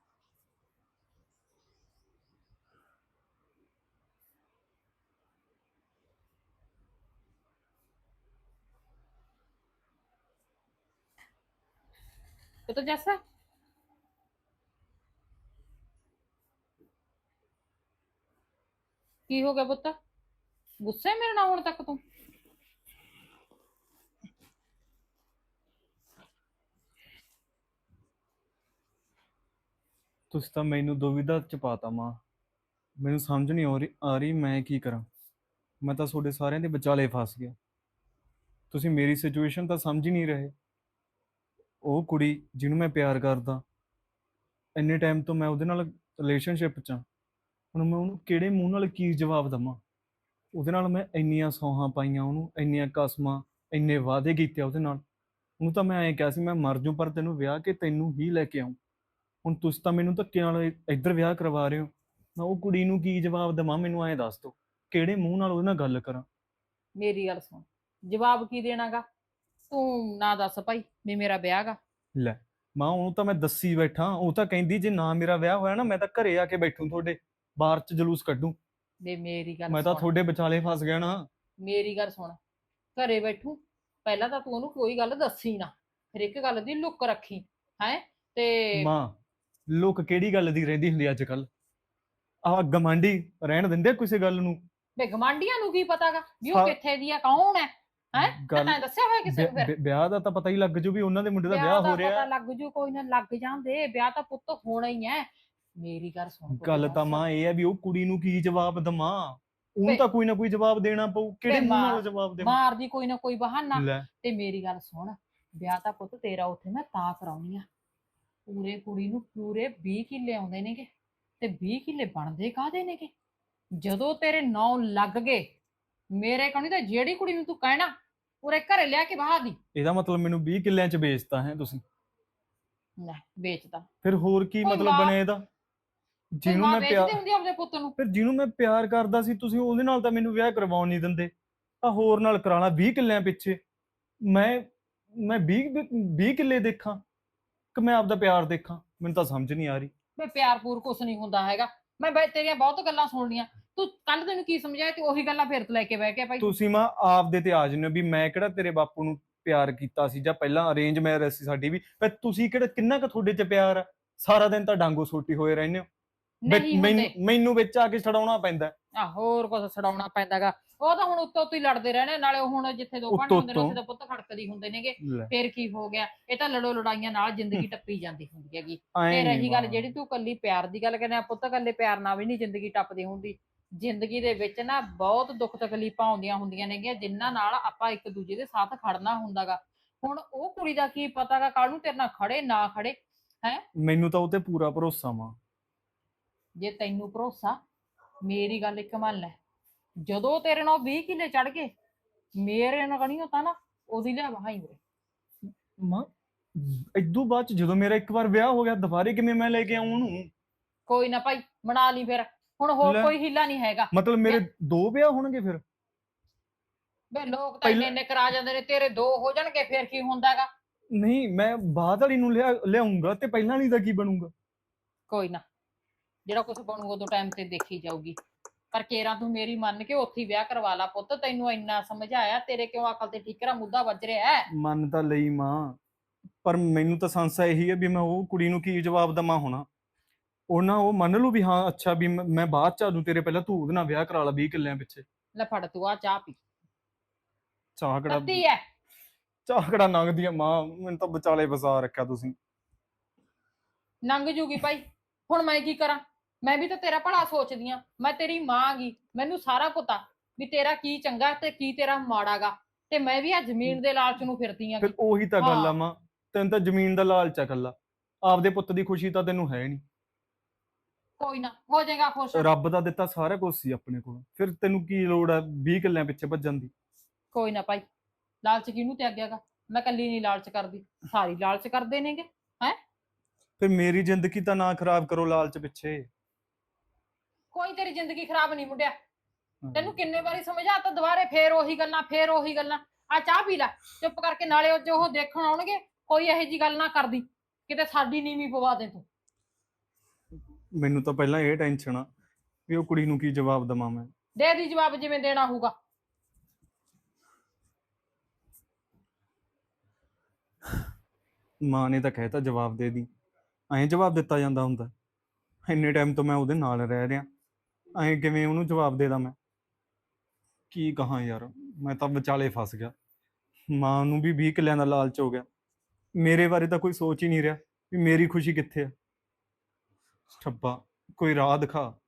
ਤਾਂ ਜੈਸਾ? ਕੀ ਹੋ ਗਿਆ ਪੁੱਤ? ਗੁੱਸੇ ਮੇਰੇ ਨਾਲ ਹੁਣ ਤੱਕ ਤੂੰ? ਤੁਸੀਂ ਤਾਂ ਮੈਨੂੰ ਦੁਵਿਧਾ ਚ ਪਾਤਾ ਮਾਂ। ਮੈਨੂੰ ਸਮਝ ਨਹੀਂ ਆ ਰਹੀ ਆ ਰਹੀ ਮੈਂ ਕੀ ਕਰਾਂ। ਮੈਂ ਤਾਂ ਤੁਹਾਡੇ ਸਾਰਿਆਂ ਦੇ ਵਿਚਾਲੇ ਫਸ ਗਿਆ। ਤੁਸੀਂ ਮੇਰੀ ਸਿਚੁਏਸ਼ਨ ਤਾਂ ਸਮਝ ਹੀ ਨਹੀਂ ਰਹੇ। ਉਹ ਕੁੜੀ ਜਿਹਨੂੰ ਮੈਂ ਪਿਆਰ ਕਰਦਾ, ਇੰਨੇ ਟਾਈਮ ਤੋਂ ਮੈਂ ਉਹਦੇ ਨਾਲ ਰਿਲੇਸ਼ਨਸ਼ਿਪ 'ਚ ਹਾਂ। ਹੁਣ ਮੈਂ ਉਹਨੂੰ ਕਿਹੜੇ ਮੂੰਹ ਨਾਲ ਕੀ ਜਵਾਬ ਦਵਾਂ? ਉਹਦੇ ਨਾਲ ਮੈਂ ਇੰਨੀਆਂ ਸੌਹਾਂ ਪਾਈਆਂ ਉਹਨੂੰ ਇੰਨੀਆਂ ਕਸਮਾਂ ਇੰਨੇ ਵਾਅਦੇ ਕੀਤੇ ਉਹਦੇ ਨਾਲ। ਉਹਨੂੰ ਤਾਂ ਮੈਂ ਐਂ ਕਿਹਾ ਸੀ ਮੈਂ ਮਰ ਜੂ ਪਰ ਤੈਨੂੰ ਵਿਆਹ ਕੇ ਤੈਨੂੰ ਹੀ ਲੈ ਕੇ ਆਉਂ ਹੁਣ ਤੁਸੀਂ ਤਾਂ ਮੈਨੂੰ ਧੱਕੇ ਨਾਲ ਇੱਧਰ ਵਿਆਹ ਕਰਵਾ ਰਹੇ ਹੋ। ਮੈਂ ਉਹ ਕੁੜੀ ਨੂੰ ਕੀ ਜਵਾਬ ਦੇਵਾਂ ਮੈਨੂੰ ਐਂ ਦੱਸ ਦਿਓ ਕਿਹੜੇ ਮੂੰਹ ਨਾਲ ਉਹਦੇ ਨਾਲ ਗੱਲ ਕਰਾਂ? ਮੇਰੀ ਗੱਲ ਸੁਣ ਜਵਾਬ ਕੀ ਦੇਣਾਗਾ? ਤੂੰ ਨਾ ਦੱਸ ਭਾਈ ਵੀ ਮੇਰਾ ਵਿਆਹ ਗਾ ਲੈ ਮਾਂ ਉਹਨੂੰ ਤਾਂ ਮੈਂ ਦੱਸੀ ਬੈਠਾ ਉਹ ਤਾਂ ਕਹਿੰਦੀ ਜੇ ਨਾ ਮੇਰਾ ਵਿਆਹ ਹੋਇਆ ਨਾ ਮੈਂ ਤਾਂ ਘਰੇ ਆ ਕੇ ਬੈਠੂ ਤੁਹਾਡੇ। ਬਾਹਰ ਚ ਜਲੂਸ ਕੱਢੂ। ਵੇ ਮੇਰੀ ਗੱਲ ਮੈਂ ਤਾਂ ਸੁਣ। ਤੁਹਾਡੇ ਵਿਚਾਲੇ ਫਸ ਗਿਆ ਨਾ। ਮੇਰੀ ਗੱਲ ਸੁਣ। ਘਰੇ ਬੈਠੂ। ਪਹਿਲਾਂ ਤਾਂ ਤੂੰ ਉਹਨੂੰ ਕੋਈ ਗੱਲ ਦੱਸੀ ਨਾ। ਫਿਰ ਇੱਕ ਗੱਲ ਦੀ ਲੁੱਕ ਰੱਖੀ ਹੈ? ਤੇ ਮਾਂ ਲੋਕ ਕਿਹੜੀ ਗੱਲ ਦੀ ਰਹਿੰਦੀ ਹੁੰਦੀ ਅੱਜ ਕੱਲ ਆਹ ਗਮਾਂਡੀ ਰਹਿਣ ਦਿੰਦੇ ਆ ਕਿਸੇ ਗੱਲ ਨੂੰ? ਵੇ ਗਮਾਂਡੀਆਂ ਨੂੰ ਕੀ ਪਤਾਗਾ? ਵੀ ਉਹ ਸਾ- ਕਿੱਥੇ ਦੀ ਆ ਕੌਣ ਹੈ? ਹੈ ਗੱਲ ਤੈਂ ਦੱਸਿਆ ਹੋਇਆ ਕਿਸੇ ਨੂੰ ਫਿਰ। ਵਿਆਹ ਦਾ ਤਾਂ ਪਤਾ ਹੀ ਲੱਗ ਜੂ ਵੀ ਉਹਨਾਂ ਦੇ ਮੁੰਡੇ ਦਾ ਵਿਆਹ ਦਾ ਹੋ ਰਿਹਾ। ਪਤਾ। ਲੱਗ ਜੂ ਕੋਈ ਨਾ ਲੱਗ ਜਾਂਦੇ। ਵਿਆਹ ਤਾਂ ਪੁੱਤ ਹੋਣਾ ਹੀ ਹੈ ਮੇਰੀ ਗੱਲ ਸੁਣ ਗੱਲ ਤਾਂ। ਮਾਂ ਇਹ ਹੈ ਵੀ ਉਹ ਕੁੜੀ ਨੂੰ ਕੀ ਜਵਾਬ ਦਵਾਂ? ਉਹਨੂੰ ਤਾਂ ਕੋਈ ਨਾ ਕੋਈ ਜਵਾਬ ਦੇਣਾ ਪਊ। ਕਿਹੜੇ ਮੂੰਹ ਨਾਲ ਜਵਾਬ ਦੇਵਾਂ? ਮਾਰਦੀ ਕੋਈ ਨਾ ਕੋਈ ਬਹਾਨਾ। ਤੇ ਮੇਰੀ ਗੱਲ ਸੁਣ ਵਿਆਹ ਤਾਂ ਪੁੱਤ ਤੇਰਾ ਉੱਥੇ ਮੈਂ ਤਾਂ ਕਰਾਉਣੀ ਆ। ਪੂਰੇ ਕੁੜੀ ਨੂੰ ਪੂਰੇ 20 ਕਿੱਲੇ ਆਉਂਦੇ ਨੇਗੇ ਤੇ 20 ਕਿੱਲੇ ਬਣਦੇ ਕਾਦੇ ਨੇਗੇ? ਜਦੋਂ ਤੇਰੇ ਨੌ ਲੱਗ ਗਏ ਮੇਰੇ ਕਹਣੀ ਤਾਂ ਜਿਹੜੀ ਕੁੜੀ ਨੂੰ ਤੂੰ ਕਹਿਣਾ ਉਰੇ ਘਰੇ ਲਿਆ ਕੇ ਬਾਹਰ ਦੀ। ਇਹਦਾ ਮਤਲਬ ਮੈਨੂੰ 20 ਕਿੱਲਿਆਂ 'ਚ ਵੇਚਤਾ ਹੈ ਤੁਸੀਂ। ਲੈ ਵੇਚਦਾ ਫਿਰ ਹੋਰ ਕੀ ਮਤਲਬ ਬਣਿਆ ਇਹਦਾ? ਜਿਹਨੂੰ ਮੈਂ ਪਿਆਰ ਹੁੰਦੀ ਆਪਣੇ ਪੁੱਤ ਨੂੰ। ਫਿਰ ਜਿਹਨੂੰ ਮੈਂ ਪਿਆਰ ਕਰਦਾ ਸੀ ਤੁਸੀਂ ਉਹਦੇ ਨਾਲ ਤਾਂ ਮੈਨੂੰ ਵਿਆਹ ਕਰਵਾਉਣ ਨਹੀਂ ਦਿੰਦੇ। ਆ ਹੋਰ ਨਾਲ ਕਰਾਣਾ 20 ਕਿੱਲਿਆਂ ਪਿੱਛੇ। ਮੈਂ ਮੈਂ 20 20 ਕਿੱਲੇ ਦੇਖਾਂ ਕਿ ਮੈਂ ਆਪਦਾ ਪਿਆਰ ਦੇਖਾਂ ਮੈਨੂੰ ਤਾਂ ਸਮਝ ਨਹੀਂ ਆ ਰਹੀ। ਮੈਂ ਪਿਆਰ ਪੂਰ ਕੁਛ ਨਹੀਂ ਹੁੰਦਾ ਹੈਗਾ। ਮੈਂ ਬਈ ਤੇਰੀਆਂ ਬਹੁਤ ਗੱਲਾਂ ਸੁਣ ਲੀਆਂ ਤੂੰ ਕੱਲ ਤੈਨੂੰ ਕੀ ਸਮਝਾਇਆ ਤੇ ਉਹੀ ਗੱਲਾਂ ਫਿਰ ਲੈ ਕੇ ਬਹਿ ਗਿਆ ਭਾਈ। ਤੁਸੀਂ ਮਾਂ ਆਪਦੇ ਤੇ ਆ ਹੋ ਵੀ ਮੈਂ ਕਿਹੜਾ ਤੇਰੇ ਬਾਪੂ ਨੂੰ ਪਿਆਰ ਕੀਤਾ ਸੀ ਜਾਂ ਪਹਿਲਾਂ ਅਰੇਂਜ ਮੈਰਿਜ ਸੀ ਸਾਡੀ ਵੀ। ਪਰ ਤੁਸੀਂ ਕਿਹੜਾ ਕਿੰਨਾ ਕੁ ਤੁਹਾਡੇ 'ਚ ਪਿਆਰ ਆ? ਸਾਰਾ ਦਿਨ ਤਾਂ ਡਾਂਗੋ ਸੋਟੀ ਹੋਏ ਰਹਿੰਦੇ ਹੋ। ਨਹੀਂ ਮੈਨੂੰ ਹੁੰਦੇ। ਮੈਨੂੰ ਵਿੱਚ ਆ ਕੇ ਛਡਾਉਣਾ ਪੈਂਦਾ। ਆ ਹੋਰ ਕੁਝ ਛਡਾਉਣਾ ਪੈਂਦਾਗਾ। ਉਹ ਤਾਂ ਹੁਣ ਉੱਤੋਂ ਉੱਤੋਂ ਹੀ ਲੜਦੇ ਰਹਿਣੇ ਨਾਲੇ ਉਹ ਹੁਣ ਜਿੱਥੇ ਦੋ ਭਾਂਡੇ ਹੁੰਦੇ ਨੇ ਉੱਥੇ। ਤਾਂ। ਪੁੱਤ ਖੜਕਦੀ ਹੁੰਦੇ ਨੇਗੇ। ਫੇਰ ਕੀ ਹੋ ਗਿਆ? ਇਹ ਤਾਂ ਲੜੋ ਲੜਾਈਆਂ ਨਾਲ ਜ਼ਿੰਦਗੀ [laughs] ਟੱਪੀ ਜਾਂਦੀ ਹੁੰਦੀ ਹੈਗੀ। ਤੇ ਰਹੀ ਗੱਲ। ਜਿਹੜੀ ਤੂੰ ਕੱਲੀ ਪਿਆਰ ਦੀ ਗੱਲ ਕਹਿੰਦਾ ਪੁੱਤ ਕੱਲੇ ਪਿਆਰ ਨਾਲ ਵੀ ਨਹੀਂ ਜ਼ਿੰਦਗੀ ਟੱਪਦੀ ਹੁੰਦੀ। ਜ਼ਿੰਦਗੀ ਦੇ ਵਿੱਚ ਨਾ ਬਹੁਤ ਦੁੱਖ ਤਕਲੀਫਾਂ ਆਉਂਦੀਆਂ ਹੁੰਦੀਆਂ ਨੇਗੀਆਂ ਜਿਨ੍ਹਾਂ ਨਾਲ ਆਪਾਂ ਇੱਕ ਦੂਜੇ ਦੇ ਸਾਥ ਖੜਨਾ ਹੁੰਦਾਗਾ। ਹੁਣ ਉਹ ਕੁੜੀ ਦਾ ਕੀ ਪਤਾਗਾ ਕੱਲ ਨੂੰ ਤੇਰੇ ਨਾਲ ਖੜੇ ਨਾ ਖੜੇ ਮੈਨੂੰ ਤਾਂ ਉਹ ਤੇ ਪੂਰਾ ਭਰੋਸਾ ਮਾਂ ਜੇ ਤੈਨੂੰ ਭਰੋਸਾ ਮੇਰੀ ਗੱਲ ਇੱਕ ਮੰਨ ਲੈ। ਜਦੋਂ ਤੇਰੇ ਨਾਲ 20 ਕਿੱਲੇ ਚੜ ਗਏ ਮੇਰੇ ਨਾਲ ਕਣੀ ਤਾਂ ਨਾ ਉਹਦੀ ਲਿਆ ਵਹਾਈ ਉਰੇ। ਮਾਂ ਇਦੋਂ ਬਾਅਦ ਚ ਜਦੋਂ ਮੇਰਾ ਇੱਕ ਵਾਰ ਵਿਆਹ ਹੋ ਗਿਆ ਦੁਬਾਰੇ ਕਿਵੇਂ ਮੈਂ ਲੈ ਕੇ ਆਉਂ ਉਹਨੂੰ? ਕੋਈ ਨਾ ਭਾਈ ਬਣਾ ਲਈ ਫਿਰ। ਹੁਣ ਹੋਰ ਲੈ। ਕੋਈ ਹਿੱਲਾ ਨਹੀਂ ਹੈਗਾ। ਮਤਲਬ ਮੇਰੇ ਦੋ ਵਿਆਹ ਹੋਣਗੇ ਫਿਰ? ਵੇ ਲੋਕ ਤਾਂ ਪਹਿਲਾਂ- ਇੰਨੇ ਇੰਨੇ ਕਰਾ ਜਾਂਦੇ ਨੇ ਤੇਰੇ ਦੋ ਹੋ ਜਾਣਗੇ ਫਿਰ ਕੀ ਹੁੰਦਾਗਾ ਨਹੀਂ ਮੈਂ ਬਾਅਦ ਵਾਲੀ ਨੂੰ ਲਿਆ ਲਿਆਉਂਗਾ ਤੇ ਪਹਿਲਾਂ ਵਾਲੀ ਦਾ ਕੀ ਬਣੂਗਾ? ਕੋਈ ਨਾ ਜਿਹੜਾ ਕੁਝ ਬਣੂਗਾ ਉਦੋਂ ਟਾਈਮ ਤੇ ਦੇਖੀ ਜਾਊਗੀ। ਪਰ ਕੇਰਾ ਤੂੰ ਮੇਰੀ ਮੰਨ ਕੇ ਉੱਥੇ ਹੀ ਵਿਆਹ ਕਰਵਾ ਲਾ ਪੁੱਤ ਤੈਨੂੰ ਇੰਨਾ ਸਮਝਾਇਆ ਤੇਰੇ ਕਿਉਂ ਅਕਲ ਤੇ ਠੀਕਰਾ ਮੁੱਦਾ ਵੱਜ ਰਿਹਾ ਹੈ? ਮੰਨ ਤਾਂ ਲਈ ਮਾਂ ਪਰ ਮੈਨੂੰ ਤਾਂ ਸੰਸਾ ਇਹੀ ਹੈ ਵੀ ਮੈਂ ਉਹ ਕੁੜੀ ਨੂੰ ਕੀ ਜਵਾਬ ਦਵਾਂ ਹੋਣਾ। ਉਹਨਾਂ ਉਹ ਮੰਨ ਲੂ ਵੀ ਹਾਂ ਅੱਛਾ ਵੀ ਮੈਂ ਮੈਂ ਬਾਅਦ ਚ ਆ ਦੂੰ ਤੇਰੇ ਪਹਿਲਾਂ ਤੂੰ ਉਹਦੇ ਨਾਲ ਵਿਆਹ ਕਰਾ ਲਾ 20 ਕਿੱਲਿਆਂ ਪਿੱਛੇ। ਲੈ ਫੜ ਤੂੰ ਆ ਚਾਹ ਪੀ। ਚਾਹ ਕੜਾ ਕੱਤੀ ਐ ਚਾਹ ਕੜਾ ਨੰਗਦੀ ਆ ਮਾਂ ਮੈਨੂੰ ਤਾਂ ਵਿਚਾਲੇ ਫਸਾ ਰੱਖਿਆ ਤੁਸੀਂ। ਲੰਘ ਜੂਗੀ ਭਾਈ। ਹੁਣ ਮੈਂ ਕੀ ਕਰਾਂ? ਮੈਂ ਵੀ ਤਾਂ ਤੇਰਾ ਭਲਾ ਸੋਚਦੀ ਆ ਮੈਂ ਤੇਰੀ ਮਾਂ ਗੀ ਮੈਨੂੰ ਸਾਰਾ ਪਤਾ ਵੀ ਤੇਰਾ ਕੀ ਚੰਗਾ ਤੇ ਕੀ ਤੇਰਾ ਮਾੜਾਗਾ ਤੇ ਮੈਂ ਵੀ ਆ ਜ਼ਮੀਨ ਦੇ ਲਾਲਚ ਨੂੰ ਫਿਰਦੀ ਆ। ਫਿਰ ਉਹੀ ਤਾਂ ਗੱਲ ਆ ਹਾਂ। ਮਾਂ ਤੈਨੂੰ ਤਾਂ ਜ਼ਮੀਨ ਦਾ ਲਾਲਚ ਆ ਇਕੱਲਾ ਆਪਦੇ ਪੁੱਤ ਦੀ ਖੁਸ਼ੀ ਤਾਂ ਤੈਨੂੰ ਹੈ ਨਹੀਂ ਕੋਈ ਨਾ ਹੋ ਜਾਏਗਾ ਖੁਸ਼। ਰੱਬ ਦਾ ਦਿੱਤਾ ਸਾਰਾ ਕੁਝ ਸੀ ਆਪਣੇ ਕੋਲ ਫਿਰ ਤੈਨੂੰ ਕੀ ਲੋੜ ਆ 20 ਕਿੱਲਿਆਂ ਪਿੱਛੇ ਭੱਜਣ ਦੀ? ਕੋਈ ਨਾ ਭਾਈ ਲਾਲਚ ਕਿਹਨੂੰ ਤਿਆਗਿਆਗਾ ਮੈਂ ਕੱਲੀ ਨਹੀਂ ਲਾਲਚ ਕਰਦੀ ਸਾਰੀ ਲਾਲਚ ਕਰਦੇ ਨੇਗੇ ਫਿਰ ਮੇਰੀ ਜ਼ਿੰਦਗੀ ਤਾਂ ਨਾ ਖਰਾਬ ਕਰੋ ਲਾਲਚ ਪਿੱਛੇ। ਕੋਈ ਤੇਰੀ ਜ਼ਿੰਦਗੀ ਖਰਾਬ ਨਹੀਂ ਮੁੰਡਿਆ। ਤੈਨੂੰ ਕਿੰਨੇ ਵਾਰੀ ਸਮਝਾਤਾ ਦੁਬਾਰੇ ਫੇਰ ਉਹੀ ਗੱਲਾਂ ਫੇਰ ਉਹੀ ਗੱਲਾਂ। ਆ ਚਾਹ ਪੀ ਲੈ ਚੁੱਪ ਕਰਕੇ ਨਾਲੇ ਉਹ ਜੋ ਉਹ ਦੇਖਣ ਆਉਣਗੇ ਕੋਈ ਇਹੋ ਜੀ ਗੱਲ ਨਾ ਕਰਦੀ। ਕਿਤੇ ਸਾਡੀ ਨੀਵੀਂ ਪਵਾ ਦੇ ਤੂੰ। ਮੈਨੂੰ ਤਾਂ ਪਹਿਲਾਂ ਇਹ ਟੈਨਸ਼ਨ ਆ ਵੀ ਉਹ ਕੁੜੀ ਨੂੰ ਕੀ ਜਵਾਬ ਦਵਾਂ ਮੈਂ। ਦੇ ਦੀ ਜਵਾਬ ਜਿਵੇਂ ਦੇਣਾ ਹੋਊਗਾ। ਮਾਂ ਨੇ ਤਾਂ ਕਹਿਤਾ ਜਵਾਬ ਦੇ ਦੀ। ਐਂ ਜਵਾਬ ਦਿੱਤਾ ਜਾਂਦਾ ਹੁੰਦਾ। ਇੰਨੇ ਟਾਈਮ ਤੋਂ ਮੈਂ ਉਹਦੇ ਨਾਲ ਰਹਿ ਰਿਹਾ। ਐਂ ਕਿਵੇਂ ਉਹਨੂੰ ਜਵਾਬ ਦੇ ਦਾਂ ਮੈਂ? ਕੀ ਕਹਾਂ ਯਾਰ, ਮੈਂ ਤਾਂ ਵਿਚਾਲੇ ਫਸ ਗਿਆ। ਮਾਂ ਨੂੰ ਵੀ 20 ਕਿੱਲਿਆਂ ਦਾ ਲਾਲਚ ਹੋ ਗਿਆ। ਮੇਰੇ ਬਾਰੇ ਤਾਂ ਕੋਈ ਸੋਚ ਹੀ ਨਹੀਂ ਰਿਹਾ ਵੀ ਮੇਰੀ ਖੁਸ਼ੀ ਕਿੱਥੇ ਆ। ਠੱਬਾ ਕੋਈ ਰਾਹ ਦਿਖਾ।